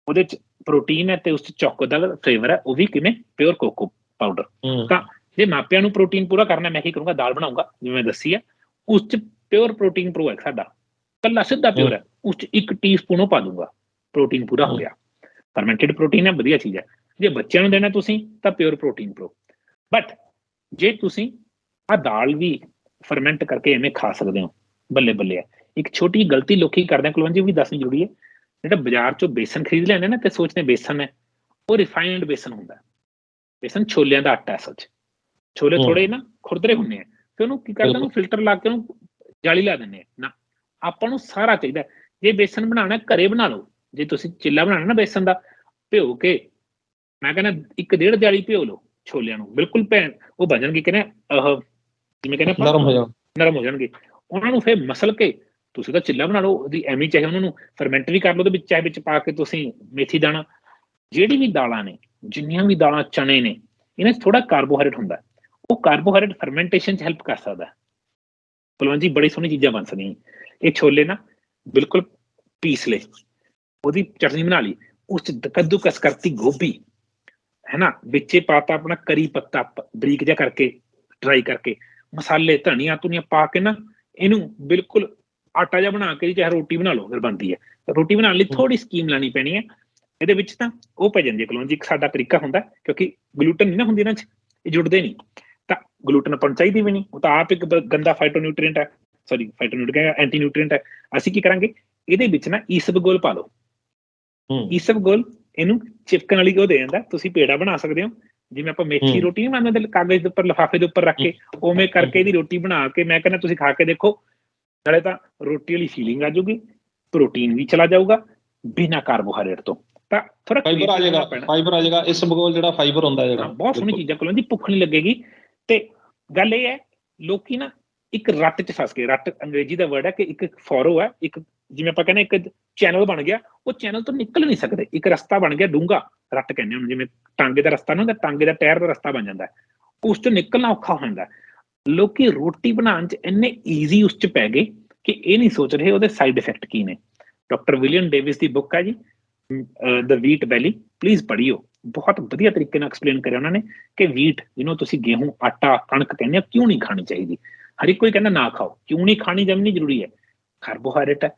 S2: ਉਹਦੇ 'ਚ ਪ੍ਰੋਟੀਨ ਹੈ ਤੇ ਉਸ 'ਚ ਚੋਕੋ ਦਾ ਫਲੇਵਰ ਹੈ ਉਹ ਵੀ ਕਿਵੇਂ? ਪਿਓਰ ਕੋਕੋ ਪਾਊਡਰ ਤਾਂ ਜੇ ਮਾਪਿਆਂ ਨੂੰ ਪ੍ਰੋਟੀਨ ਪੂਰਾ ਕਰਨਾ ਮੈਂ ਕੀ ਕਰੂੰਗਾ? ਦਾਲ ਬਣਾਉਂਗਾ ਜਿਵੇਂ ਮੈਂ ਦੱਸੀ ਹੈ। ਉਸ ਚ ਪਿਓਰ ਪ੍ਰੋਟੀਨ ਪ੍ਰੋ ਹੈ ਸਾਡਾ। ਕੱਲਾ ਸਿੱਧਾ ਪਿਓਰ ਹੈ। ਉਸ ਚ ਇੱਕ ਟੀਸਪੂਨ ਉਹ ਪਾ ਦੂੰਗਾ। ਪ੍ਰੋਟੀਨ ਪੂਰਾ ਹੋ ਗਿਆ। ਫਰਮੈਂਟਡ ਪ੍ਰੋਟੀਨ ਹੈ ਵਧੀਆ ਚੀਜ਼ ਹੈ। ਜੇ ਬੱਚਿਆਂ ਨੂੰ ਦੇਣਾ ਤੁਸੀਂ ਤਾਂ ਪਿਓਰ ਪ੍ਰੋਟੀਨ ਪ੍ਰੋ ਬਟ ਜੇ ਤੁਸੀਂ ਆ ਦਾਲ ਵੀ ਫਰਮੈਂਟ ਕਰਕੇ ਐਵੇਂ ਖਾ ਸਕਦੇ ਹੋ ਬੱਲੇ ਬੱਲੇ ਹੈ। ਇੱਕ ਛੋਟੀ ਗਲਤੀ ਲੋਕੀ ਕਰਦੇ ਆ ਕੁਲਵੰਤ ਜੀ ਉਹ ਵੀ ਦੱਸਣੀ ਜ਼ਰੂਰੀ ਹੈ। ਜਿਹੜਾ ਬਾਜ਼ਾਰ ਚੋਂ ਬੇਸਨ ਖਰੀਦ ਲੈਂਦੇ ਨਾ ਤੇ ਸੋਚਦੇ ਬੇਸਨ ਹੈ। ਉਹ ਰਿਫਾਈਨਡ ਬੇਸਨ ਹੁੰਦਾ। ਬੇਸਨ ਛੋਲਿਆਂ ਦਾ ਆਟਾ ਹੈ ਸੱਚ ਛੋਲੇ। ਥੋੜੇ ਨਾ ਖੁਰਦਰੇ ਹੁੰਦੇ ਆ। ਤੇ ਉਹਨੂੰ ਕੀ ਕਰਦੇ ਉਹਨੂੰ ਫਿਲਟਰ ਲਾ ਕੇ ਉਹਨੂੰ ਜਾਲੀ ਲਾ ਦਿੰਦੇ ਆ। ਨਾ ਆਪਾਂ ਨੂੰ ਸਾਰਾ ਚਾਹੀਦਾ। ਜੇ ਬੇਸਨ ਬਣਾਉਣਾ ਘਰੇ ਬਣਾ ਲਓ। ਜੇ ਤੁਸੀਂ ਚਿੱਲਾ ਬਣਾਉਣਾ ਨਾ ਬੇਸਨ ਦਾ ਭਿਓ ਕੇ ਮੈਂ ਕਹਿੰਦਾ ਇੱਕ ਡੇਢ ਜਾਲੀ ਭਿਓ ਲਓ ਛੋਲਿਆਂ ਨੂੰ। ਬਿਲਕੁਲ ਭੈਣ ਉਹ ਬਣ ਜਾਣਗੇ ਕਹਿੰਦੇ ਆਹ ਜਿਵੇਂ ਕਹਿੰਦੇ
S1: ਨਰਮ ਹੋ ਜਾ
S2: ਨਰਮ ਹੋ ਜਾਣਗੇ। ਉਹਨਾਂ ਨੂੰ ਫਿਰ ਮਸਲ ਕੇ ਤੁਸੀਂ ਤਾਂ ਚਿੱਲਾ ਬਣਾ ਲਓ ਉਹਦੀ ਐਵੇਂ ਚਾਹੇ ਉਹਨਾਂ ਨੂੰ ਫਰਮੈਂਟ ਵੀ ਕਰ ਲਓ ਤੇ ਵਿੱਚ ਚਾਹੇ ਵਿੱਚ ਪਾ ਕੇ ਤੁਸੀਂ ਮੇਥੀ ਦਾਣਾ। ਜਿਹੜੀ ਵੀ ਦਾਲਾਂ ਨੇ ਜਿੰਨੀਆਂ ਵੀ ਦਾਲਾਂ ਚਣੇ ਨੇ ਇਹਨਾਂ 'ਚ ਥੋੜਾ ਕਾਰਬੋਹਾਈਡਰੇਟ ਹੁੰਦਾ। ਉਹ ਕਾਰਬੋਹਾਈਡਰੇਟ ਫਰਮੈਂਟੇਸ਼ਨ 'ਚ ਹੈਲਪ ਕਰ ਸਕਦਾ। ਹੈ। ਭਲਵਾਨ ਜੀ ਬੜੀ ਸੋਹਣੀ ਚੀਜ਼ਾਂ ਬਣ ਸਕਦੀਆਂ। ਇਹ ਛੋਲੇ ਨਾ ਬਿਲਕੁਲ ਪੀਸ ਲਏ। ਉਹਦੀ ਚਟਨੀ ਬਣਾ ਲਈ। ਉਸ 'ਚ ਕੱਦੂਕਸ ਕਰਤੀ ਗੋਭੀ। ਹੈ ਨਾ ਵਿੱਚੇ ਪਾਤਾ ਆਪਣਾ ਕਰੀ ਪੱਤਾ ਬਰੀਕ ਜਿਹਾ ਕਰਕੇ ਡਰਾਈ ਕਰਕੇ। ਮਸਾਲੇ ਧਨੀਆ ਧੁਨੀਆ ਪਾ ਕੇ ਨਾ ਇਹਨੂੰ ਬਿਲਕੁਲ ਆਟਾ ਜਿਹਾ ਬਣਾ ਕੇ ਚਾਹੇ ਰੋਟੀ ਬਣਾ ਲਓ ਫਿਰ ਬਣਦੀ ਹੈ। ਰੋਟੀ ਬਣਾਉਣ ਲਈ ਥੋੜੀ ਸਕੀਮ ਲਾਣੀ ਪੈਣੀ ਹੈ। ਇਹਦੇ ਵਿੱਚ ਤਾਂ ਉਹ ਪੈ ਜਾਂਦੀ ਹੈ। ਕਲੋਨ ਜੀ ਇੱਕ ਸਾਡਾ ਤਰੀਕਾ ਹੁੰਦਾ ਕਿਉਂਕਿ ਗਲੂਟਨ ਨਹੀਂ ਨਾ ਹੁੰਦੀ ਇਹਨਾਂ 'ਚ ਇਹ ਜੁੜਦੇ ਨਹੀਂ ਗਲੂਟਨ ਆਪਾਂ ਨੂੰ ਚਾਹੀਦੀ ਵੀ ਨਹੀਂ ਉਹ ਤਾਂ ਆਪ ਇੱਕ ਗੰਦਾ ਫਾਈਟੋਨਿਊਟ੍ਰੀਐਂਟ ਹੈ। ਸੌਰੀ ਫਾਈਟੋਨਿਊਟ੍ਰੀਐਂਟ ਐਂਟੀ ਨਿਊਟ੍ਰੀਐਂਟ ਹੈ। ਅਸੀਂ ਕੀ ਕਰਾਂਗੇ? ਇਹਦੇ ਵਿੱਚ ਨਾ ਈਸਬਗੋਲ ਪਾ ਲਓ।
S1: ਹੂੰ।
S2: ਈਸਬਗੋਲ ਇਹਨੂੰ ਚਿਪਕਣ ਵਾਲੀ ਉਹ ਦੇ ਜਾਂਦਾ? ਤੁਸੀਂ ਪੇੜਾ ਬਣਾ ਸਕਦੇ ਹੋ। ਜਿਵੇਂ ਆਪਾਂ ਮੇਥੀ। ਰੋਟੀ ਨਹੀਂ ਬਣਾਉਂਦੇ ਕਾਗਜ਼ ਦੇ ਉੱਪਰ ਲਿਫਾਫੇ ਦੇ ਉੱਪਰ ਰੱਖ ਕੇ ਉਵੇਂ ਕਰਕੇ ਇਹਦੀ ਰੋਟੀ ਬਣਾ ਕੇ ਮੈਂ ਕਹਿੰਦਾ ਤੁਸੀਂ ਖਾ ਕੇ ਦੇਖੋ। ਨਾਲੇ ਤਾਂ ਰੋਟੀ ਵਾਲੀ ਫੀਲਿੰਗ ਆ ਜਾਊਗੀ ਪ੍ਰੋਟੀਨ ਵੀ ਚਲਾ ਜਾਊਗਾ ਬਿਨਾਂ ਕਾਰਬੋਹਾਈਡਰੇਟ ਤੋਂ। ਤਾਂ ਥੋੜਾ
S1: ਫਾਈਬਰ ਆ ਜਾਏਗਾ ਫਾਈਬਰ ਆ ਜਾਏਗਾ ਇਸ ਬਗੋਲ ਜਿਹੜਾ ਫਾਈਬਰ ਹੁੰਦਾ ਜਿਹੜਾ।
S2: ਬਹੁਤ ਸੋਹਣੀ ਚੀਜ਼ਾਂ ਕੋਲੋਂ ਦੀ ਭੁੱਖ ਨਹੀਂ ਲੱਗੇਗੀ। ਤੇ ਗੱਲ ਇਹ ਹੈ, ਲੋਕੀ ਨਾ ਇੱਕ ਰੱਟ 'ਚ ਫਸ ਗਏ। ਰੱਟ ਅੰਗਰੇਜ਼ੀ ਦਾ ਵਰਡ ਹੈ ਕਿ ਇੱਕ ਫੋਰੋ ਹੈ, ਇੱਕ ਜਿਵੇਂ ਆਪਾਂ ਕਹਿੰਦੇ ਇੱਕ ਚੈਨਲ ਬਣ ਗਿਆ। ਉਹ ਚੈਨਲ ਤੋਂ ਨਿਕਲ ਨਹੀਂ ਸਕਦੇ। ਇੱਕ ਰਸਤਾ ਬਣ ਗਿਆ ਡੂੰਗਾ ਰੱਟ ਕਹਿੰਦੇ ਹੁਣ ਜਿਵੇਂ ਟਾਂਗੇ ਦਾ ਰਸਤਾ ਨਾ ਹੁੰਦਾ, ਟਾਂਗੇ ਦਾ ਟਾਇਰ ਦਾ ਰਸਤਾ ਬਣ ਜਾਂਦਾ ਉਸ ਤੋਂ ਨਿਕਲਣਾ ਔਖਾ ਹੋ ਜਾਂਦਾ ਲੋਕੀ ਰੋਟੀ ਬਣਾਉਣ 'ਚ ਇੰਨੇ ਈਜ਼ੀ ਉਸ 'ਚ ਪੈ ਗਏ ਕਿ ਇਹ ਨਹੀਂ ਸੋਚ ਰਹੇ ਉਹਦੇ ਸਾਈਡ ਇਫੈਕਟ ਕੀ ਨੇ। ਡਾਕਟਰ ਵਿਲੀਅਮ ਡੇਵਿਸ ਦੀ ਬੁੱਕ ਹੈ ਜੀ ਦ ਵੀਟ ਵੈਲੀ ਪਲੀਜ਼ ਪੜ੍ਹੀਓ। ਬਹੁਤ ਵਧੀਆ ਤਰੀਕੇ ਨਾਲ ਐਕਸਪਲੇਨ ਕਰਿਆ ਉਹਨਾਂ ਨੇ ਕਿ ਵੀਟ ਜਿਹਨੂੰ ਤੁਸੀਂ ਗੇਹੂੰ, ਆਟਾ, ਕਣਕ ਕਹਿੰਦੇ ਹੋ ਕਿਉਂ ਨਹੀਂ ਖਾਣੀ ਚਾਹੀਦੀ? ਹਰ ਇੱਕ ਕੋਈ ਕਹਿੰਦਾ ਨਾ ਖਾਓ, ਕਿਉਂ ਨਹੀਂ ਖਾਣੀ ਜਮਨੀ ਜ਼ਰੂਰੀ ਹੈ? ਕਾਰਬੋਹਾਈਡਰੇਟ ਹੈ,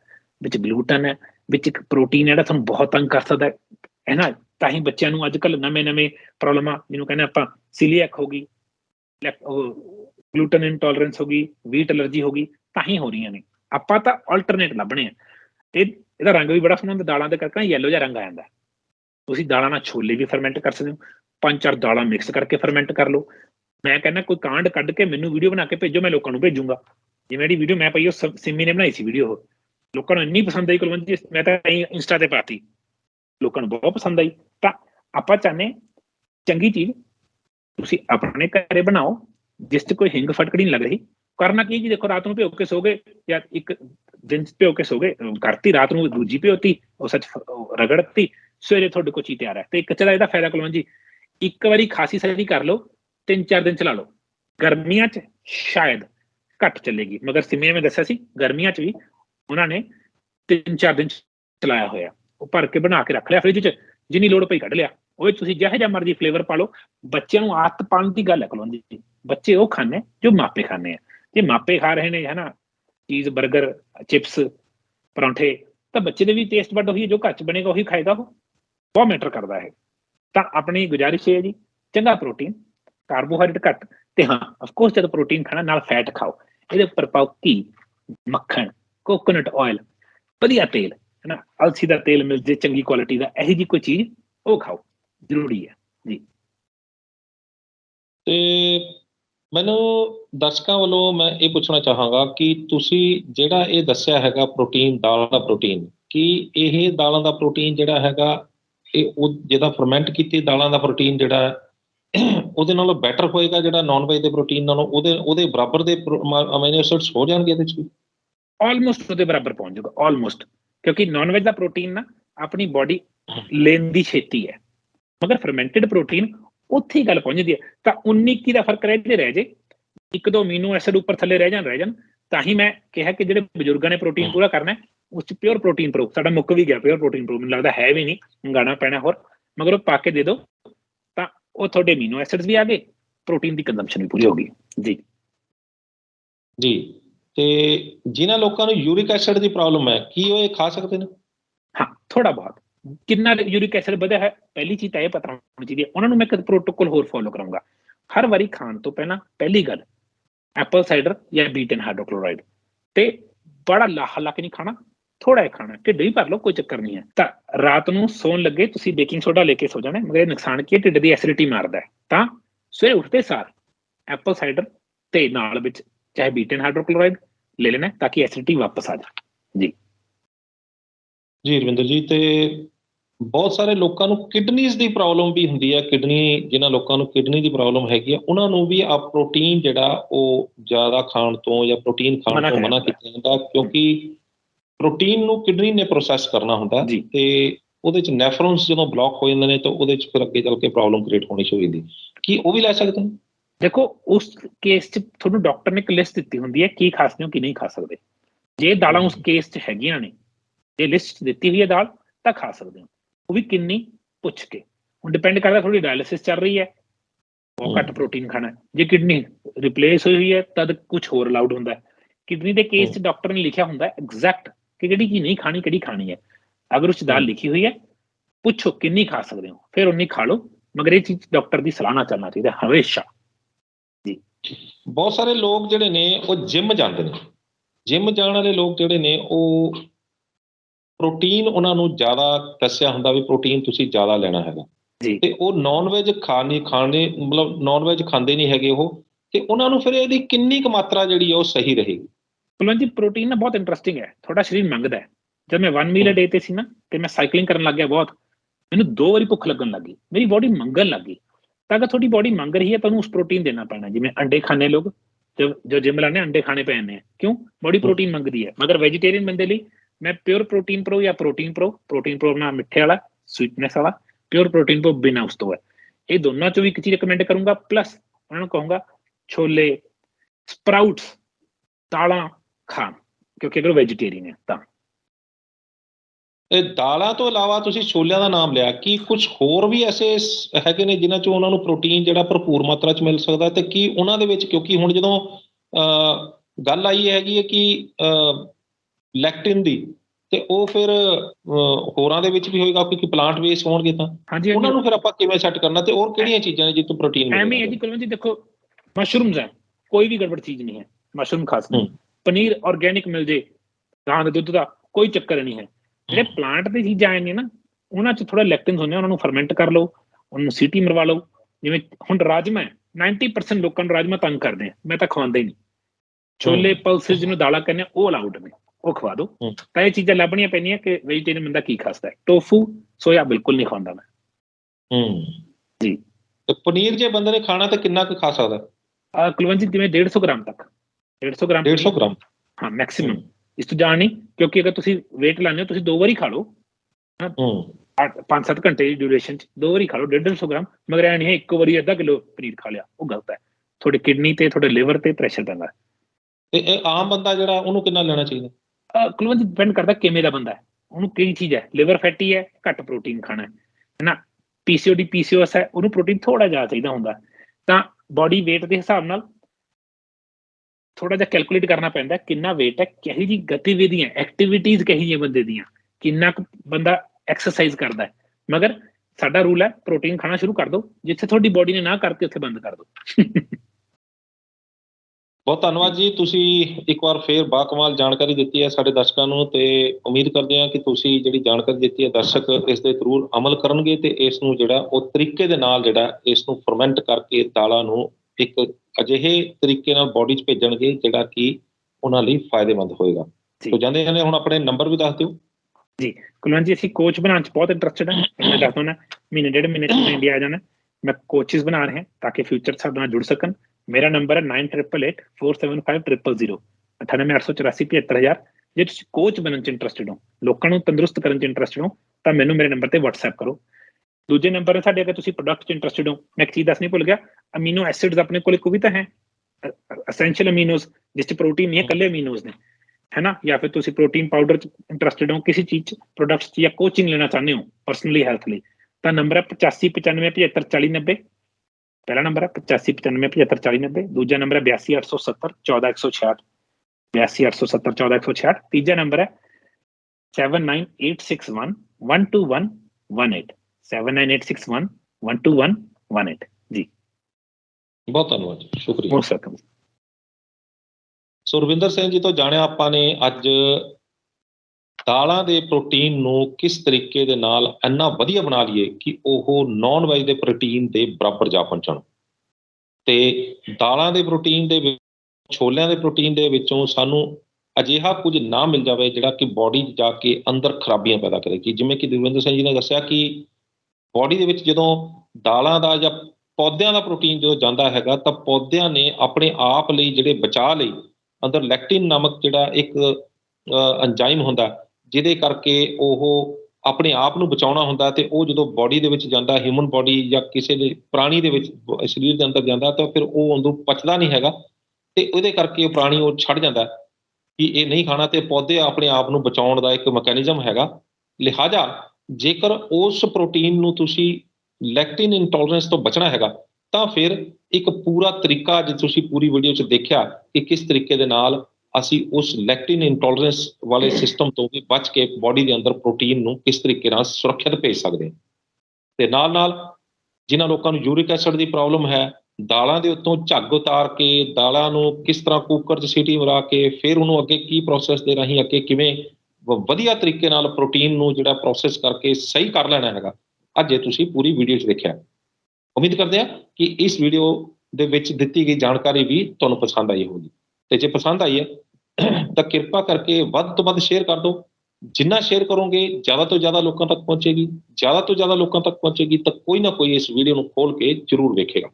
S2: ਵਿੱਚ ਗਲੂਟਨ ਹੈ, ਵਿੱਚ ਇੱਕ ਪ੍ਰੋਟੀਨ ਜਿਹੜਾ ਤੁਹਾਨੂੰ ਬਹੁਤ ਤੰਗ ਕਰ ਸਕਦਾ ਹੈ। ਨਾ? ਤਾਂ ਹੀ ਬੱਚਿਆਂ ਨੂੰ ਅੱਜ ਕੱਲ ਨਵੇਂ ਨਵੇਂ ਪ੍ਰੋਬਲਮਾਂ ਜਿਹਨੂੰ ਕਹਿੰਦੇ ਆਪਾਂ ਸੀਲੀਐਕ ਹੋ ਗਈ ਗਲੂਟਨ ਇੰਟੋਲਰੈਂਸ ਹੋ ਗਈ ਵੀਟ ਅਲਰਜੀ ਹੋ ਗਈ, ਤਾਂ ਹੀ ਹੋ ਰਹੀਆਂ ਨੇ। ਆਪਾਂ ਤਾਂ ਆਲਟਰਨੇਟ ਲੱਭਣੇ ਆ। ਤੇ ਇਹਦਾ ਰੰਗ ਵੀ ਬੜਾ ਸੋਹਣਾ ਹੁੰਦਾ, ਦਾਲਾਂ ਦੇ ਕਰਕੇ ਯੈਲੋ ਜਿਹਾ ਰੰਗ ਆ ਜਾਂਦਾ। ਤੁਸੀਂ ਦਾਲਾਂ ਨਾਲ ਛੋਲੇ ਵੀ ਫਰਮੈਂਟ ਕਰ ਸਕਦੇ ਹੋ। ਪੰਜ ਚਾਰ ਦਾਲਾਂ ਮਿਕਸ ਕਰਕੇ ਫਰਮੈਂਟ ਕਰ ਲਓ। ਮੈਂ ਕਹਿੰਦਾ ਕੋਈ ਕਾਂਡ ਕੱਢ ਕੇ ਮੈਨੂੰ ਵੀਡੀਓ ਬਣਾ ਕੇ ਭੇਜੋ, ਮੈਂ ਲੋਕਾਂ ਨੂੰ ਭੇਜੂੰਗਾ। ਜਿਵੇਂ ਜਿਹੜੀ ਵੀਡੀਓ ਮੈਂ ਪਾਈ ਉਹ ਸਿੰਮੀ ਨੇ ਬਣਾਈ ਸੀ ਵੀਡੀਓ ਉਹ। ਲੋਕਾਂ ਨੂੰ ਇੰਨੀ ਪਸੰਦ ਆਈ ਕੁਲਵੰਤ ਜੀ, ਮੈਂ ਤਾਂ ਇੰਸਟਾ ਤੇ ਪਾਤੀ। ਲੋਕਾਂ ਨੂੰ ਬਹੁਤ ਪਸੰਦ ਆਈ। ਤਾਂ ਆਪਾਂ ਚਾਹੁੰਦੇ ਚੰਗੀ ਚੀਜ਼ ਤੁਸੀਂ ਆਪਣੇ ਘਰੇ ਬਣਾਓ, ਜਿਸ 'ਚ ਕੋਈ ਹਿੰਗ ਫਟਕੜੀ ਨਹੀਂ ਲੱਗ ਰਹੀ। ਕਰਨਾ ਕੀ ਜੀ, ਦੇਖੋ ਰਾਤ ਨੂੰ ਭਿਓ ਕੇ ਸੋ ਗਏ, ਜਾਂ ਇੱਕ ਦਿਨ 'ਚ ਭਿਓ ਕੇ ਸੋ ਗਏ। ਕਰਤੀ, ਰਾਤ ਨੂੰ ਦੂਜੀ ਭਿਓਤੀ, ਉਹ ਸੱਚ ਰਗੜਤੀ। ਸਵੇਰੇ ਤੁਹਾਡੇ ਕੋਲ ਚੀਜ਼ ਤਿਆਰ ਹੈ। ਤੇ ਇੱਕ ਚਲਾ ਇਹਦਾ ਫਾਇਦਾ ਕੁਲਵੰਤ ਜੀ ਇੱਕ ਵਾਰੀ ਖਾਸੀ ਸਰੀ ਕਰ ਲਓ ਤਿੰਨ ਚਾਰ ਦਿਨ ਚਲਾ ਲਓ। ਗਰਮੀਆਂ 'ਚ ਸ਼ਾਇਦ ਘੱਟ ਚੱਲੇਗੀ ਮਗਰ ਸਿਮੀ ਮੈਂ ਦੱਸਿਆ ਸੀ ਗਰਮੀਆਂ 'ਚ ਵੀ ਉਹਨਾਂ ਨੇ ਤਿੰਨ ਚਾਰ ਦਿਨ ਚਲਾਇਆ ਹੋਇਆ। ਉਹ ਭਰ ਕੇ ਬਣਾ ਕੇ ਰੱਖ ਲਿਆ ਫ੍ਰਿਜ 'ਚ ਜਿੰਨੀ ਲੋੜ ਪਈ ਕੱਢ ਲਿਆ। ਉਹ ਤੁਸੀਂ ਜਿਹੋ ਜਿਹਾ ਮਰਜ਼ੀ ਫਲੇਵਰ ਪਾ ਲਓ। ਬੱਚਿਆਂ ਨੂੰ ਆਦਤ ਪਾਉਣ ਦੀ ਗੱਲ ਹੈ ਕੁਲਵੰਤ ਜੀ। ਬੱਚੇ ਉਹ ਖਾਣੇ ਜੋ ਮਾਪੇ ਖਾਣੇ ਆ। ਜੇ ਮਾਪੇ ਖਾ ਰਹੇ ਨੇ ਹਨਾ ਚੀਜ਼ 버ਗਰ ਚਿਪਸ ਪਰੌਂਠੇ ਤਾਂ ਬੱਚੇ ਦੇ ਵੀ ਟੇਸਟ ਬਡ ਉਹੀ ਹੈ, ਜੋ ਘਰ 'ਚ ਬਣੇਗਾ ਉਹੀ ਖਾਏਗਾ ਉਹ। ਬਹੁਤ ਮੈਟਰ ਕਰਦਾ ਹੈ ਤਾਂ ਆਪਣੀ ਗੁਜ਼ਾਰਿਸ਼ ਇਹ ਹੈ ਜੀ, ਚੰਗਾ ਪ੍ਰੋਟੀਨ ਕਾਰਬੋਹਾਈਡਰੇਟ ਘੱਟ, ਤੇ ਹਾਂ ਆਫ ਕੋਰਸ ਜਦੋਂ ਪ੍ਰੋਟੀਨ ਖਾਣਾ, ਨਾਲ ਫੈਟ ਖਾਓ। ਇਹਦੇ ਉੱਪਰ ਪਾਓ ਘੀ, ਮੱਖਣ ਕੋਕੋਨਟ ਆਇਲ ਵਧੀਆ ਤੇਲ ਹੈ ਨਾ ਅਲਸੀ ਦਾ ਤੇਲ ਮਿਲ ਜੇ, ਚੰਗੀ ਕੁਆਲਿਟੀ ਦਾ, ਇਹੋ ਜੀ ਕੋਈ ਚੀਜ਼ ਉਹ ਖਾਓ, ਜ਼ਰੂਰੀ ਹੈ, ਜੀ।
S1: ਤੇ ਮੈਨੂੰ ਦਰਸ਼ਕਾਂ ਵੱਲੋਂ ਮੈਂ ਇਹ ਪੁੱਛਣਾ ਚਾਹਾਂਗਾ ਕਿ ਤੁਸੀਂ ਜਿਹੜਾ ਇਹ ਦੱਸਿਆ ਹੈਗਾ ਪ੍ਰੋਟੀਨ ਦਾਲਾਂ ਦਾ ਪ੍ਰੋਟੀਨ ਕੀ ਇਹ ਦਾਲਾਂ ਦਾ ਪ੍ਰੋਟੀਨ ਜਿਹੜਾ ਹੈਗਾ ਇਹ ਉਹ ਜਿਹਦਾ ਫਰਮੈਂਟ ਕੀਤੀ ਦਾਲਾਂ ਦਾ ਪ੍ਰੋਟੀਨ ਜਿਹੜਾ ਉਹਦੇ ਨਾਲੋਂ ਬੈਟਰ ਹੋਏਗਾ ਜਿਹੜਾ ਨਾਨ ਵੈਜ ਦੇ ਪ੍ਰੋਟੀਨ ਨਾਲੋਂ ਉਹਦੇ ਉਹਦੇ ਬਰਾਬਰ ਦੇ ਅਮੀਨੋ ਐਸਿਡਸ ਹੋ ਜਾਣਗੇ ਇਹਦੇ ਚ?
S2: ਆਲਮੋਸਟ ਉਹਦੇ ਬਰਾਬਰ ਪਹੁੰਚ ਜਾਊਗਾ ਆਲਮੋਸਟ ਕਿਉਂਕਿ ਨਾਨ ਵੈਜ ਦਾ ਪ੍ਰੋਟੀਨ ਨਾ ਆਪਣੀ ਬਾਡੀ ਲੈਣ ਦੀ ਛੇਤੀ ਹੈ। ਮਗਰ ਫਰਮੈਂਟਡ ਪ੍ਰੋਟੀਨ ਉੱਥੇ ਹੀ ਗੱਲ ਪਹੁੰਚਦੀ ਹੈ। ਤਾਂ 19 ਕੀ ਦਾ ਫ਼ਰਕ ਰਹਿ ਜੇ ਰਹਿ ਜੇ। ਇੱਕ ਦੋ ਅਮੀਨੋ ਐਸਿਡ ਉੱਪਰ ਥੱਲੇ ਰਹਿ ਜਾਣ ਰਹਿ ਜਾਣ। ਤਾਂ ਹੀ ਮੈਂ ਕਿਹਾ ਕਿ ਜਿਹੜੇ ਬਜ਼ੁਰਗਾਂ ਨੇ ਪ੍ਰੋਟੀਨ ਪੂਰਾ ਕਰਨਾ ਹੈ ਉਸ ਚ ਪਿਓਰ ਪ੍ਰੋਟੀਨ ਪ੍ਰੋ ਸਾਡਾ ਮੁੱਕ ਵੀ ਗਿਆ ਪਿਓਰ ਪ੍ਰੋਟੀਨ ਪ੍ਰੋ ਮੈਨੂੰ ਲੱਗਦਾ ਹੈ ਵੀ ਨਹੀਂ ਮੰਗਾਣਾ ਪੈਣਾ ਹੋਰ। ਮਗਰ ਉਹ ਪਾ ਕੇ ਦੇ ਦਿਓ ਤਾਂ ਉਹ ਤੁਹਾਡੇ ਅਮੀਨੋ ਐਸਿਡਸ ਵੀ ਆ ਗਏ। ਪ੍ਰੋਟੀਨ ਦੀ ਕੰਜ਼ੰਪਸ਼ਨ ਵੀ ਪੂਰੀ ਹੋ ਗਈ। ਜੀ।
S1: ਜੀ। ਤੇ ਜਿਨ੍ਹਾਂ ਲੋਕਾਂ ਨੂੰ ਯੂਰਿਕ ਐਸਿਡ ਦੀ ਪ੍ਰੋਬਲਮ ਹੈ ਕੀ ਉਹ ਇਹ ਖਾ ਸਕਦੇ ਨੇ?
S2: ਹਾਂ ਥੋੜਾ ਬਹੁਤ। ਕਿੰਨਾ ਯੂਰਿਕ ਐਸਿਡ ਵਧਿਆ ਹੈ ਪਹਿਲੀ ਚੀਜ਼ ਤਾਂ ਇਹ ਪਤਾ ਹੋਣੀ ਚਾਹੀਦੀ ਹੈ। ਉਹਨਾਂ ਨੂੰ ਮੈਂ ਇੱਕ ਪ੍ਰੋਟੋਕਾਲ ਹੋਰ ਫੋਲੋ ਕਰਾਂਗਾ। ਹਰ ਵਾਰੀ ਖਾਣ ਤੋਂ ਪਹਿਲਾਂ ਪਹਿਲੀ ਗੱਲ ਐਪਲ ਸਾਈਡਰ ਜਾਂ ਬੀਟਨ ਹਾਈਡਰੋਕਲੋਰਾਈਡ ਤੇ ਬੜਾ ਲਾਹ ਲਾ ਕੇ ਨਹੀਂ ਖਾਣਾ। ਥੋੜਾ ਜਿਹਾ ਖਾਣਾ ਢਿੱਡ ਵੀ ਭਰ ਲਓ ਕੋਈ ਚੱਕਰ ਨਹੀਂ ਹੈ। ਤਾਂ ਰਾਤ ਨੂੰ ਸੌਣ ਲੱਗੇ ਤੁਸੀਂ ਬੇਕਿੰਗ ਸੋਡਾ ਲੈ ਕੇ ਸੋ ਜਾਣਾ ਮਗਰ ਇਹ ਨੁਕਸਾਨ ਕੀ ਹੈ? ਢਿੱਡ ਦੀ ਐਸਿਡਿਟੀ ਮਾਰਦਾ ਹੈ। ਤਾਂ ਸਵੇਰੇ ਉੱਠਦੇ ਸਾਰ ਐਪਲ ਸਾਈਡਰ ਤੇ ਨਾਲ ਵਿੱਚ ਚਾਹੇ ਬੀਟਨ ਹਾਈਡਰੋਕਲੋਰਾਈਡ ਲੈ ਲੈਣਾ ਤਾਂ ਕਿ ਐਸਿਡਿਟੀ ਵਾਪਸ ਆ ਜਾਏ
S1: ਜੀ। ਰਵਿੰਦਰ ਜੀ ਤੇ ਬਹੁਤ ਸਾਰੇ ਲੋਕਾਂ ਨੂੰ ਕਿਡਨੀਜ਼ ਦੀ ਪ੍ਰੋਬਲਮ ਵੀ ਹੁੰਦੀ ਹੈ। ਕਿਡਨੀ ਜਿਨ੍ਹਾਂ ਲੋਕਾਂ ਨੂੰ ਕਿਡਨੀ ਦੀ ਪ੍ਰੋਬਲਮ ਹੈਗੀ ਆ ਉਹਨਾਂ ਨੂੰ ਵੀ ਆ ਪ੍ਰੋਟੀਨ ਜਿਹੜਾ ਉਹ ਜ਼ਿਆਦਾ ਖਾਣ ਤੋਂ ਜਾਂ ਪ੍ਰੋਟੀਨ ਖਾਣ ਤੋਂ ਮਨਾ ਕੀਤਾ ਜਾਂਦਾ ਕਿਉਂਕਿ ਪ੍ਰੋਟੀਨ ਨੂੰ ਕਿਡਨੀ ਨੇ ਪ੍ਰੋਸੈਸ ਕਰਨਾ ਹੁੰਦਾ। ਤੇ ਉਹਦੇ ਚ ਨੈਫਰੋਨਸ ਜਦੋਂ ਬਲੌਕ ਹੋ ਜਾਂਦੇ ਨੇ ਤਾਂ ਉਹਦੇ ਚ ਫਿਰ ਅੱਗੇ ਚੱਲ ਕੇ ਪ੍ਰੋਬਲਮ ਕ੍ਰੀਏਟ ਹੋਣੀ ਸ਼ੁਰੂ ਹੋ ਜਾਂਦੀ। ਕੀ ਉਹ ਵੀ ਲੈ ਸਕਦੇ ਨੇ?
S2: ਦੇਖੋ ਉਸ ਕੇਸ 'ਚ ਤੁਹਾਨੂੰ ਡਾਕਟਰ ਨੇ ਇੱਕ ਲਿਸਟ ਦਿੱਤੀ ਹੁੰਦੀ ਹੈ ਕੀ ਖਾ ਸਕਦੇ ਹੋ ਕੀ ਨਹੀਂ ਖਾ ਸਕਦੇ। ਜੇ ਦਾਲਾਂ ਉਸ ਕੇਸ 'ਚ ਹੈਗੀਆਂ ਨੇ ਜੇ ਲਿਸਟ ਦਿੱਤੀ ਹੋਈ ਹੈ ਦਾਲ ਤਾਂ ਖਾ ਸਕਦੇ ਹੋ। ਉਹ ਵੀ ਕਿੰਨੀ? ਪੁੱਛ ਕੇ। ਹੁਣ ਡਿਪੈਂਡ ਕਰਦਾ ਥੋੜੀ ਡਾਇਲਿਸਿਸ ਚੱਲ ਰਹੀ ਹੈ ਉਹ ਘੱਟ। ਪ੍ਰੋਟੀਨ ਖਾਣਾ ਹੈ। ਜੇ ਕਿਡਨੀ ਰਿਪਲੇਸ ਹੋਈ ਹੋਈ ਹੈ ਤਦ ਕੁਝ ਹੋਰ ਅਲਾਉਡ ਹੁੰਦਾ ਹੈ। ਕਿਡਨੀ ਦੇ ਕੇਸ 'ਚ ਡਾਕਟਰ ਨੇ ਲਿਖਿਆ ਹੁੰਦਾ ਹੈ ਐਗਜ਼ੈਕਟ ਕਿ ਜਿਹੜੀ ਕੀ ਨਹੀਂ ਖਾਣੀ ਕਿਹੜੀ ਖਾਣੀ ਹੈ? ਅਗਰ ਉਸ ਦਾਲ। ਲਿਖੀ ਹੋਈ ਹੈ ਪੁੱਛੋ ਕਿੰਨੀ ਖਾ ਸਕਦੇ ਹੋ। ਫਿਰ ਉਨੀ ਖਾ ਲਓ ਮਗਰ ਇਹ ਚੀਜ਼ ਡਾਕਟਰ ਦੀ ਸਲਾਹ ਨਾਲ ਚੱਲਣਾ ਚਾਹੀਦਾ ਹਮੇਸ਼ਾ।
S1: ਬਹੁਤ ਸਾਰੇ ਲੋਕ ਜਿਹੜੇ ਨੇ ਉਹ ਜਿਮ ਜਾਂਦੇ ਨੇ। ਜਿਮ ਜਾਣ ਵਾਲੇ ਲੋਕ ਜਿਹੜੇ ਨੇ ਉਹ ਪ੍ਰੋਟੀਨ ਉਹਨਾਂ ਨੂੰ ਜ਼ਿਆਦਾ ਦੱਸਿਆ ਹੁੰਦਾ ਵੀ ਪ੍ਰੋਟੀਨ ਤੁਸੀਂ ਜ਼ਿਆਦਾ ਲੈਣਾ ਹੈਗਾ।
S2: ਜੀ।
S1: ਤੇ ਉਹ ਨਾਨ ਵੈਜ ਖਾਣੇ ਖਾਣੇ ਮਤਲਬ ਨਾਨ ਵੈਜ ਖਾਂਦੇ ਨਹੀਂ ਹੈਗੇ ਉਹ। ਤੇ ਉਹਨਾਂ ਨੂੰ ਫਿਰ ਇਹਦੀ ਕਿੰਨੀ ਕੁ ਮਾਤਰਾ ਜਿਹੜੀ ਉਹ ਸਹੀ ਰਹੇਗੀ?
S2: ਕੁਲਵੰਤ ਜੀ ਪ੍ਰੋਟੀਨ ਨਾ ਬਹੁਤ ਇੰਟਰਸਟਿੰਗ ਹੈ ਤੁਹਾਡਾ ਸਰੀਰ ਮੰਗਦਾ ਹੈ ਜਦ ਮੈਂ 1 ਮੀਲ ਅ ਡੇ ਤੇ ਸੀ ਨਾ ਤੇ ਮੈਂ ਸਾਈਕਲਿੰਗ ਕਰਨ ਲੱਗ ਗਿਆ ਬਹੁਤ ਮੈਨੂੰ ਦੋ ਵਾਰੀ ਭੁੱਖ ਲੱਗਣ ਲੱਗੀ ਮੇਰੀ ਬਾਡੀ ਮੰਗਣ ਲੱਗੀ ਤਾਂ ਅਗਰ ਤੁਹਾਡੀ ਬਾਡੀ ਮੰਗ ਰਹੀ ਹੈ ਤੁਹਾਨੂੰ ਉਸ ਪ੍ਰੋਟੀਨ ਦੇਣਾ ਪੈਣਾ ਜਿਵੇਂ ਅੰਡੇ ਖਾਣੇ ਲੋਕ ਜੋ ਜੋ ਜਿਮ ਲਾਣੇ ਅੰਡੇ ਖਾਣੇ ਪੈਣੇ ਆ ਕਿਉਂ ਬਾਡੀ ਪ੍ਰੋਟੀਨ ਮੰਗਦੀ ਹੈ ਮਗਰ ਵੈਜੀਟੇਰੀਅਨ ਬੰਦੇ ਲਈ ਮੈਂ ਪਿਓਰ ਪ੍ਰੋਟੀਨ ਪ੍ਰੋ ਜਾਂ ਪ੍ਰੋਟੀਨ ਪ੍ਰੋ ਪ੍ਰੋਟੀਨ ਪ੍ਰੋ ਨਾ ਮਿੱਠੇ ਵਾਲਾ ਸਵੀਟਨੈਸ ਵਾਲਾ ਪਿਓਰ ਪ੍ਰੋਟੀਨ ਪ੍ਰੋ ਬਿਨਾ ਉਸ ਤੋਂ ਹੈ ਇਹ ਦੋਨਾਂ ਚੋਂ ਵੀ ਇੱਕ ਚੀਜ਼ ਰეკਮੈਂਡ ਕਰੂੰਗਾ ਪਲੱਸ ਉਹਨਾਂ ਨੂੰ ਕਹੂੰਗਾ ਛੋਲੇ ਸਪਰਾਊਟਸ ਦਾਲਾਂ ਖਾਣ ਕਿਉਂਕਿ ਅਗਰ ਵੈਜੀਟੇਰੀਅਨ ਹੈ ਤਾਂ
S1: ਇਹ ਦਾਲਾਂ ਤੋਂ ਇਲਾਵਾ ਤੁਸੀਂ ਛੋਲਿਆਂ ਦਾ ਨਾਮ ਲਿਆ ਕੀ ਕੁਝ ਹੋਰ ਵੀ ਐਸੇ ਹੈਗੇ ਨੇ ਜਿਨ੍ਹਾਂ ਚੋਂ ਉਹਨਾਂ ਨੂੰ ਪ੍ਰੋਟੀਨ ਜਿਹੜਾ ਭਰਪੂਰ ਮਾਤਰਾ 'ਚ ਮਿਲ ਸਕਦਾ ਤੇ ਕੀ ਉਹਨਾਂ ਦੇ ਵਿੱਚ ਕਿਉਂਕਿ ਹੁਣ ਜਦੋਂ ਗੱਲ ਆਈ ਹੈਗੀ ਹੈ ਕਿ ਲੈਕਟਿਨ ਦੀ ਤੇ ਉਹ ਫਿਰ ਹੋਰਾਂ ਦੇ ਵਿੱਚ ਵੀ ਹੋਏਗਾ ਕਿਉਂਕਿ ਪਲਾਂਟ ਬੇਸ ਹੋਣਗੇ ਤਾਂ ਉਹਨਾਂ ਨੂੰ ਫਿਰ ਆਪਾਂ ਕਿਵੇਂ ਸੈੱਟ ਕਰਨਾ ਤੇ ਹੋਰ ਕਿਹੜੀਆਂ ਚੀਜ਼ਾਂ ਨੇ ਜਿੱਥੋਂ ਪ੍ਰੋਟੀਨ
S2: ਐਵੇਂ ਹੈ
S1: ਮਿਲੇਗਾ
S2: ਜੀ ਕੁਲਵੰਤ ਜੀ ਦੇਖੋ ਮਸ਼ਰੂਮਸ ਹੈ ਕੋਈ ਵੀ ਗੜਬੜ ਚੀਜ਼ ਨਹੀਂ ਹੈ ਮਸ਼ਰੂਮ ਖਾ ਸਕਦੇ ਹੋ।
S1: ਹੂੰ।
S2: ਪਨੀਰ ਆਰਗੇਨਿਕ ਮਿਲ ਜੇ ਗਾਂ ਦੇ ਦੁੱਧ ਦਾ ਕੋਈ ਚੱਕਰ ਨਹੀਂ ਹੈ। ਜਿਹੜੇ ਪਲਾਂਟ ਦੀ ਚੀਜ਼ਾਂ ਆਏ ਨੇ ਨਾ ਉਹਨਾਂ 'ਚ ਥੋੜਾ ਲੈਕਟਿਨਸ ਹੁੰਦੇ ਆ ਉਹਨਾਂ ਨੂੰ ਫਰਮੈਂਟ ਕਰ ਲਓ ਉਹਨੂੰ ਸੀਟੀ ਮਰਵਾ ਲਓ। ਜਿਵੇਂ ਹੁਣ ਰਾਜਮਾ ਹੈ 90% ਲੋਕਾਂ ਨੂੰ ਰਾਜਮਾ ਤੰਗ ਕਰਦੇ ਆ ਮੈਂ ਤਾਂ ਖਵਾਉਂਦਾ ਹੀ ਨਹੀਂ। ਛੋਲੇ ਪਲਸਿਸ ਜਿਹਨੂੰ ਦਾਲਾਂ ਕਹਿੰਦੇ ਆ ਉਹ ਅਲਾਉਡ ਨੇ ਉਹ ਖਵਾ
S1: ਹੂੰ।
S2: ਤਾਂ ਇਹ ਚੀਜ਼ਾਂ ਲੱਭਣੀਆਂ ਪੈਣੀਆਂ ਕਿ ਵੈਜੀਟੇਰੀਅਨ ਬੰਦਾ ਕੀ ਖਾ ਸਕਦਾ ਹੈ। ਟੋਫੂ ਸੋਇਆ ਬਿਲਕੁਲ ਨਹੀਂ ਖਾਂਦਾ ਮੈਂ।
S1: ਹੂੰ।
S2: ਜੀ।
S1: ਤੇ ਪਨੀਰ ਜੇ ਬੰਦੇ ਨੇ ਖਾਣਾ ਤੇ ਕਿੰਨਾ ਕੁ ਖਾ ਸਕਦਾ?
S2: ਅਹ ਕੁਲਵੰਤ ਜੀ ਜਿਵੇਂ 150 ਗ੍ਰਾਮ ਤੱਕ। 150 ਗ੍ਰਾਮ
S1: 150 ਗ੍ਰਾਮ।
S2: ਹਾਂ ਮੈਕਸਿਮਮ ਇਸ ਤੋਂ ਜ਼ਿਆਦਾ ਨਹੀਂ ਕਿਉਂਕਿ ਅਗਰ ਤੁਸੀਂ weight ਲਾਉਂਦੇ ਹੋ ਤੁਸੀਂ ਦੋ ਵਾਰੀ ਖਾ ਲਓ।
S1: ਹੂੰ।
S2: 5-7 ਘੰਟੇ ਦੀ ਡਿਊਰੇਸ਼ਨ ਚ ਦੋ ਵਾਰੀ ਖਾ ਲਓ 150 ਗ੍ਰਾਮ। ਮਗਰ ਐ ਨਹੀਂ ਇੱਕੋ ਵਾਰੀ ਅੱਧਾ ਕਿਲੋ ਪਨੀਰ ਖਾ ਲਿਆ ਉਹ ਗਲਤ ਹੈ। ਤੁਹਾਡੇ ਕਿਡਨੀ ਤੇ ਤੁਹਾਡੇ ਲਿਵਰ ਤੇ ਪ੍ਰੈਸ਼ਰ ਪੈਂਦਾ
S1: ਤੇ ਇਹ ਆਮ ਬੰਦਾ ਜਿਹੜਾ ਉਹਨੂੰ ਕਿੰਨਾ ਲੈਣਾ ਚਾਹੀਦਾ?
S2: ਕੁਲਵੰਤ ਡਿਪੈਂਡ ਕਰਦਾ ਕਿਵੇਂ ਦਾ ਬੰਦਾ ਹੈ। ਉਹਨੂੰ ਕਿਹੜੀ ਚੀਜ਼ ਹੈ? ਲਿਵਰ ਫੈਟੀ ਹੈ ਘੱਟ ਪ੍ਰੋਟੀਨ ਖਾਣਾ ਹੈ। ਹੈਨਾ ਪੀਸੀਓਡੀ ਪੀਸੀਓਐਸ ਹੈ ਉਹਨੂੰ ਪ੍ਰੋਟੀਨ ਥੋੜਾ ਜ਼ਿਆਦਾ ਚਾਹੀਦਾ ਹੁੰਦਾ। ਤਾਂ ਬਾਡੀ weight ਦੇ ਹਿਸਾਬ ਨਾਲ ਥੋੜਾ ਜਿਹਾ ਕੈਲਕੂਲੇਟ ਕਰਨਾ ਪੈਂਦਾ ਕਿੰਨਾ weight ਹੈ, ਕਿਹੋ ਜੀ ਗਤੀਵਿਧੀਆਂ ਐਕਟੀਵਿਟੀਜ਼ ਕਹੀ ਜਿਹੀਆਂ ਬੰਦੇ ਦੀਆਂ, ਕਿੰਨਾ ਕੁ ਬੰਦਾ ਐਕਸਰਸਾਈਜ਼ ਕਰਦਾ ਹੈ। ਮਗਰ ਸਾਡਾ ਰੂਲ ਹੈ ਪ੍ਰੋਟੀਨ ਖਾਣਾ ਸ਼ੁਰੂ ਕਰ ਦਿਓ, ਜਿੱਥੇ ਤੁਹਾਡੀ ਬਾਡੀ ਨੇ ਨਾ ਕਰਤੀ ਉੱਥੇ ਬੰਦ ਕਰ ਦਿਓ।
S1: ਬਹੁਤ ਧੰਨਵਾਦ ਜੀ, ਤੁਸੀਂ ਇੱਕ ਵਾਰ ਫੇਰ ਬਾਕਮਾਲ ਜਾਣਕਾਰੀ ਦਿੱਤੀ ਹੈ ਸਾਡੇ ਦਰਸ਼ਕਾਂ ਨੂੰ ਤੇ ਉਮੀਦ ਕਰਦੇ ਹਾਂ ਕਿ ਤੁਸੀਂ ਜਿਹੜੀ ਜਾਣਕਾਰੀ ਦਿੱਤੀ ਹੈ ਦਰਸ਼ਕ ਇਸ ਦੇ ਜ਼ਰੂਰ ਅਮਲ ਕਰਨਗੇ ਤੇ ਇਸ ਨੂੰ ਜਿਹੜਾ ਉਹ ਤਰੀਕੇ ਦੇ ਨਾਲ ਜਿਹੜਾ ਇਸ ਨੂੰ ਫਰਮੈਂਟ ਕਰਕੇ ਦਾਲਾਂ ਨੂੰ ਇੱਕ ਅਜਿਹੇ ਤਰੀਕੇ ਨਾਲ ਬਾਡੀ 'ਚ ਭੇਜਣਗੇ ਜਿਹੜਾ ਕਿ ਉਹਨਾਂ ਲਈ ਫਾਇਦੇਮੰਦ ਹੋਏਗਾ।
S2: ਜੀ।
S1: ਤੋ ਜਾਂਦੇ ਜਾਂਦੇ ਹੁਣ ਆਪਣੇ ਨੰਬਰ ਵੀ ਦੱਸ ਦਿਓ।
S2: ਕੁਲਵੰਤ ਜੀ ਅਸੀਂ ਕੋਚ ਬਣਾਉਣ ਚ ਬਹੁਤ ਇੰਟਰਸਟਿਡ ਹਾਂ। ਮੈਂ ਦੱਸ ਦਉਂ ਨਾ ਮਹੀਨੇ ਡੇਢ ਮਹੀਨੇ ਚ ਮੈਂ ਇੰਡੀਆ ਆ ਜਾਣਾ। ਮੈਂ ਕੋਚਿਸ ਬਣਾ ਰਹੇ ਹਾਂ ਤਾਂ ਕਿ ਫਿਊਚਰ ਸਾਡੇ ਨਾਲ ਜੁੜ ਸਕਣ। ਮੇਰਾ ਨੰਬਰ ਹੈ 9888475000 9884875000 ਜੇ ਤੁਸੀਂ ਕੋਚ ਬਣਨ ਚ ਇੰਟਰਸਟਿਡ ਹੋ ਲੋਕਾਂ ਨੂੰ ਤੰਦਰੁਸਤ ਕਰਨ ਚ ਇੰਟਰਸਟਿਡ ਹੋ ਤਾਂ ਮੈਨੂੰ ਮੇਰੇ ਨੰਬਰ ਤੇ WhatsApp ਕਰੋ। ਦੂਜੇ ਨੰਬਰ ਹੈ ਸਾਡੇ ਅਗਰ ਤੁਸੀਂ ਪ੍ਰੋਡਕਟ ਚ ਇੰਟਰਸਟਿਡ ਹੋ, ਮੈਂ ਇੱਕ ਚੀਜ਼ ਦੱਸਣੀ ਭੁੱਲ ਗਿਆ ਅਮੀਨੋ ਐਸਿਡਸ ਆਪਣੇ ਕੋਲ ਕੋਈ ਵੀ ਤਾਂ ਹੈ। ਅਸੈਂਸ਼ੀਅਲ ਅਮੀਨੋਸ ਜਿਸ ਚ ਪ੍ਰੋਟੀਨ ਨਹੀਂ ਹੈ ਕੱਲੇ ਅਮੀਨੋਸ ਨੇ। ਹੈ ਨਾ ਜਾਂ ਫਿਰ ਤੁਸੀਂ ਪ੍ਰੋਟੀਨ ਪਾਊਡਰ ਚ ਇੰਟਰਸਟਿਡ ਹੋ, ਕਿਸੇ ਚੀਜ਼ ਚ ਪ੍ਰੋਡਕਟਸ ਚ ਜਾਂ ਕੋਚਿੰਗ ਲੈਣਾ ਚਾਹੁੰਦੇ ਹੋ ਪਰਸਨਲੀ ਹੈਲਥ ਲਈ, ਤਾਂ ਨੰਬਰ ਹੈ 8595754090 ਪਹਿਲਾ ਨੰਬਰ ਹੈ 8595754090 ਦੂਜਾ ਨੰਬਰ ਹੈ 8287 14166 8287 14166 ਤੀਜਾ ਨੰਬਰ ਹੈ 79861 12118 79861 12118 ਜੀ
S1: ਬਹੁਤ ਧੰਨਵਾਦ ਸ਼ੁਕਰੀਆ।
S2: Most welcome
S1: so Ravinder Singh ji ਤੋਂ ਜਾਣਿਆ ਆਪਾਂ ਨੇ ਅੱਜ ਦਾਲਾਂ ਦੇ ਪ੍ਰੋਟੀਨ ਨੂੰ ਕਿਸ ਤਰੀਕੇ ਦੇ ਨਾਲ ਇੰਨਾ ਵਧੀਆ ਬਣਾ ਲਈਏ ਕਿ ਉਹ ਨਾਨ ਵੈਜ ਦੇ ਪ੍ਰੋਟੀਨ ਦੇ ਬਰਾਬਰ ਜਾ ਪਹੁੰਚਣ। ਤੇ ਦਾਲਾਂ ਦੇ ਪ੍ਰੋਟੀਨ ਦੇ ਛੋਲਿਆਂ ਦੇ ਪ੍ਰੋਟੀਨ ਦੇ ਵਿੱਚੋਂ ਸਾਨੂੰ ਅਜਿਹਾ ਕੁਝ ਨਾ ਮਿਲ ਜਾਵੇ ਜਿਹੜਾ ਕਿ ਬਾਡੀ ਜਾ ਕੇ ਅੰਦਰ ਖਰਾਬੀਆਂ ਪੈਦਾ ਕਰੇ। ਕਿ ਜਿਵੇਂ ਕਿ ਦਵਿੰਦਰ ਸਿੰਘ ਜੀ ਨੇ ਦੱਸਿਆ ਕਿ ਬਾਡੀ ਦੇ ਵਿੱਚ ਜਦੋਂ ਦਾਲਾਂ ਦਾ ਜਾਂ ਪੌਦਿਆਂ ਦਾ ਪ੍ਰੋਟੀਨ ਜਦੋਂ ਜਾਂਦਾ ਹੈਗਾ, ਤਾਂ ਪੌਦਿਆਂ ਨੇ ਆਪਣੇ ਆਪ ਲਈ ਜਿਹੜੇ ਬਚਾਅ ਲਈ ਅੰਦਰ ਲੈਕਟਿਨ ਨਾਮਕ ਜਿਹੜਾ ਇੱਕ ਐਂਜ਼ਾਈਮ ਹੁੰਦਾ, ਜਿਹਦੇ ਕਰਕੇ ਉਹ ਆਪਣੇ ਆਪ ਨੂੰ ਬਚਾਉਣਾ ਹੁੰਦਾ ਤੇ ਉਹ ਜਦੋਂ ਬਾਡੀ ਦੇ ਵਿੱਚ ਜਾਂਦਾ ਹਿਊਮਨ ਬਾਡੀ ਜਾਂ ਕਿਸੇ ਦੇ ਪ੍ਰਾਣੀ ਦੇ ਵਿੱਚ, ਸਰੀਰ ਦੇ ਅੰਦਰ ਜਾਂਦਾ, ਤਾਂ ਫਿਰ ਉਹ ਅੰਦਰੋਂ ਪਚਦਾ ਨਹੀਂ ਹੈਗਾ ਤੇ ਉਹਦੇ ਕਰਕੇ ਉਹ ਪ੍ਰਾਣੀ ਉਹ ਛੱਡ ਜਾਂਦਾ ਕਿ ਇਹ ਨਹੀਂ ਖਾਣਾ ਤੇ ਪੌਦੇ ਆਪਣੇ ਆਪ ਨੂੰ ਬਚਾਉਣ ਦਾ ਇੱਕ ਮੈਕੈਨਿਜ਼ਮ ਹੈਗਾ। ਲਿਹਾਜ਼ਾ ਜੇਕਰ ਉਸ ਪ੍ਰੋਟੀਨ ਨੂੰ ਤੁਸੀਂ ਲੈਕਟਿਨ ਇੰਟੋਲਰੈਂਸ ਤੋਂ ਬਚਣਾ ਹੈਗਾ, ਤਾਂ ਫਿਰ ਇੱਕ ਪੂਰਾ ਤਰੀਕਾ ਜੇ ਤੁਸੀਂ ਪੂਰੀ ਵੀਡੀਓ 'ਚ ਦੇਖਿਆ ਕਿ ਕਿਸ ਤਰੀਕੇ ਦੇ ਨਾਲ ਅਸੀਂ ਉਸ ਲੈਕਟਿਨ ਇੰਟੋਲਰੈਂਸ ਵਾਲੇ ਸਿਸਟਮ ਤੋਂ ਵੀ ਬਚ ਕੇ ਬਾਡੀ ਦੇ ਅੰਦਰ ਪ੍ਰੋਟੀਨ ਨੂੰ ਕਿਸ ਤਰੀਕੇ ਨਾਲ ਸੁਰੱਖਿਅਤ ਭੇਜ ਸਕਦੇ ਹਾਂ। ਤੇ ਨਾਲ ਨਾਲ ਜਿਨ੍ਹਾਂ ਲੋਕਾਂ ਨੂੰ ਯੂਰਿਕ ਐਸਿਡ ਦੀ ਪ੍ਰੋਬਲਮ ਹੈ, ਦਾਲਾਂ ਦੇ ਉੱਤੋਂ ਝੱਗ ਉਤਾਰ ਕੇ, ਦਾਲਾਂ ਨੂੰ ਕਿਸ ਤਰ੍ਹਾਂ ਕੁੱਕਰ 'ਚ ਸੀਟੀ ਮਰਾ ਕੇ, ਫਿਰ ਉਹਨੂੰ ਅੱਗੇ ਕੀ ਪ੍ਰੋਸੈਸ ਦੇ ਰਾਹੀਂ ਅੱਗੇ ਕਿਵੇਂ ਵਧੀਆ ਤਰੀਕੇ ਨਾਲ ਪ੍ਰੋਟੀਨ ਨੂੰ ਜਿਹੜਾ ਪ੍ਰੋਸੈਸ ਕਰਕੇ ਸਹੀ ਕਰ ਲੈਣਾ ਹੈਗਾ, ਅੱਜ ਇਹ ਤੁਸੀਂ ਪੂਰੀ ਵੀਡੀਓ 'ਚ ਦੇਖਿਆ। ਉਮੀਦ ਕਰਦੇ ਹਾਂ ਕਿ ਇਸ ਵੀਡੀਓ ਦੇ ਵਿੱਚ ਦਿੱਤੀ ਗਈ ਜਾਣਕਾਰੀ ਵੀ ਤੁਹਾਨੂੰ ਪਸੰਦ ਆਈ ਹੋਵੇਗੀ ਤੇ ਜੇ ਪਸੰਦ ਆਈ ਹੈ, ਤਾਂ ਕਿਰਪਾ ਕਰਕੇ ਵੱਧ ਤੋਂ ਵੱਧ ਸ਼ੇਅਰ ਕਰ ਦਿਓ। ਜਿੰਨਾ ਸ਼ੇਅਰ ਕਰੋਗੇ, ਜ਼ਿਆਦਾ ਤੋਂ ਜ਼ਿਆਦਾ ਲੋਕਾਂ ਤੱਕ ਪਹੁੰਚੇਗੀ, ਜ਼ਿਆਦਾ ਤੋਂ ਜ਼ਿਆਦਾ ਲੋਕਾਂ ਤੱਕ ਪਹੁੰਚੇਗੀ, ਤਾਂ ਕੋਈ ਨਾ ਕੋਈ ਇਸ ਵੀਡੀਓ ਨੂੰ ਖੋਲ ਕੇ ਜ਼ਰੂਰ ਵੇਖੇਗਾ।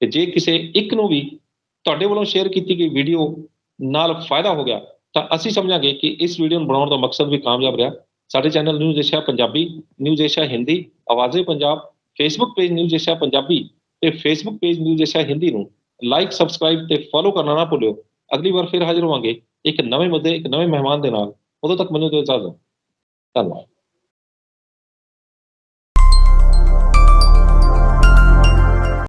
S1: ਤੇ ਜੇ ਕਿਸੇ ਇੱਕ ਨੂੰ ਵੀ ਤੁਹਾਡੇ ਵੱਲੋਂ ਸ਼ੇਅਰ ਕੀਤੀ ਗਈ ਵੀਡੀਓ ਨਾਲ ਫਾਇਦਾ ਹੋ ਗਿਆ ਤਾਂ ਅਸੀਂ ਸਮਝਾਂਗੇ ਕਿ ਇਸ ਵੀਡੀਓ ਨੂੰ ਬਣਾਉਣ ਦਾ ਮਕਸਦ ਵੀ ਕਾਮਯਾਬ ਰਿਹਾ। ਸਾਡੇ channel news Asia Punjabi news Asia Hindi ਆਵਾਜ਼ੇ Punjab Facebook page news Asia Punjabi ਤੇ Facebook page news Asia Hindi ਨੂੰ ਲਾਈਕ ਸਬਸਕ੍ਰਾਈਬ ਤੇ ਫੋਲੋ ਕਰਨਾ ਨਾ ਭੁੱਲਿਓ। ਅਗਲੀ ਵਾਰ ਫਿਰ ਹਾਜ਼ਰ ਹੋਵਾਂਗੇ ਇੱਕ ਨਵੇਂ ਮੁੱਦੇ, ਇੱਕ ਨਵੇਂ ਮਹਿਮਾਨ ਦੇ ਨਾਲ। ਉਦੋਂ ਤੱਕ ਮੈਨੂੰ ਦਿਓ ਇਜਾਜ਼ਤ। ਧੰਨਵਾਦ।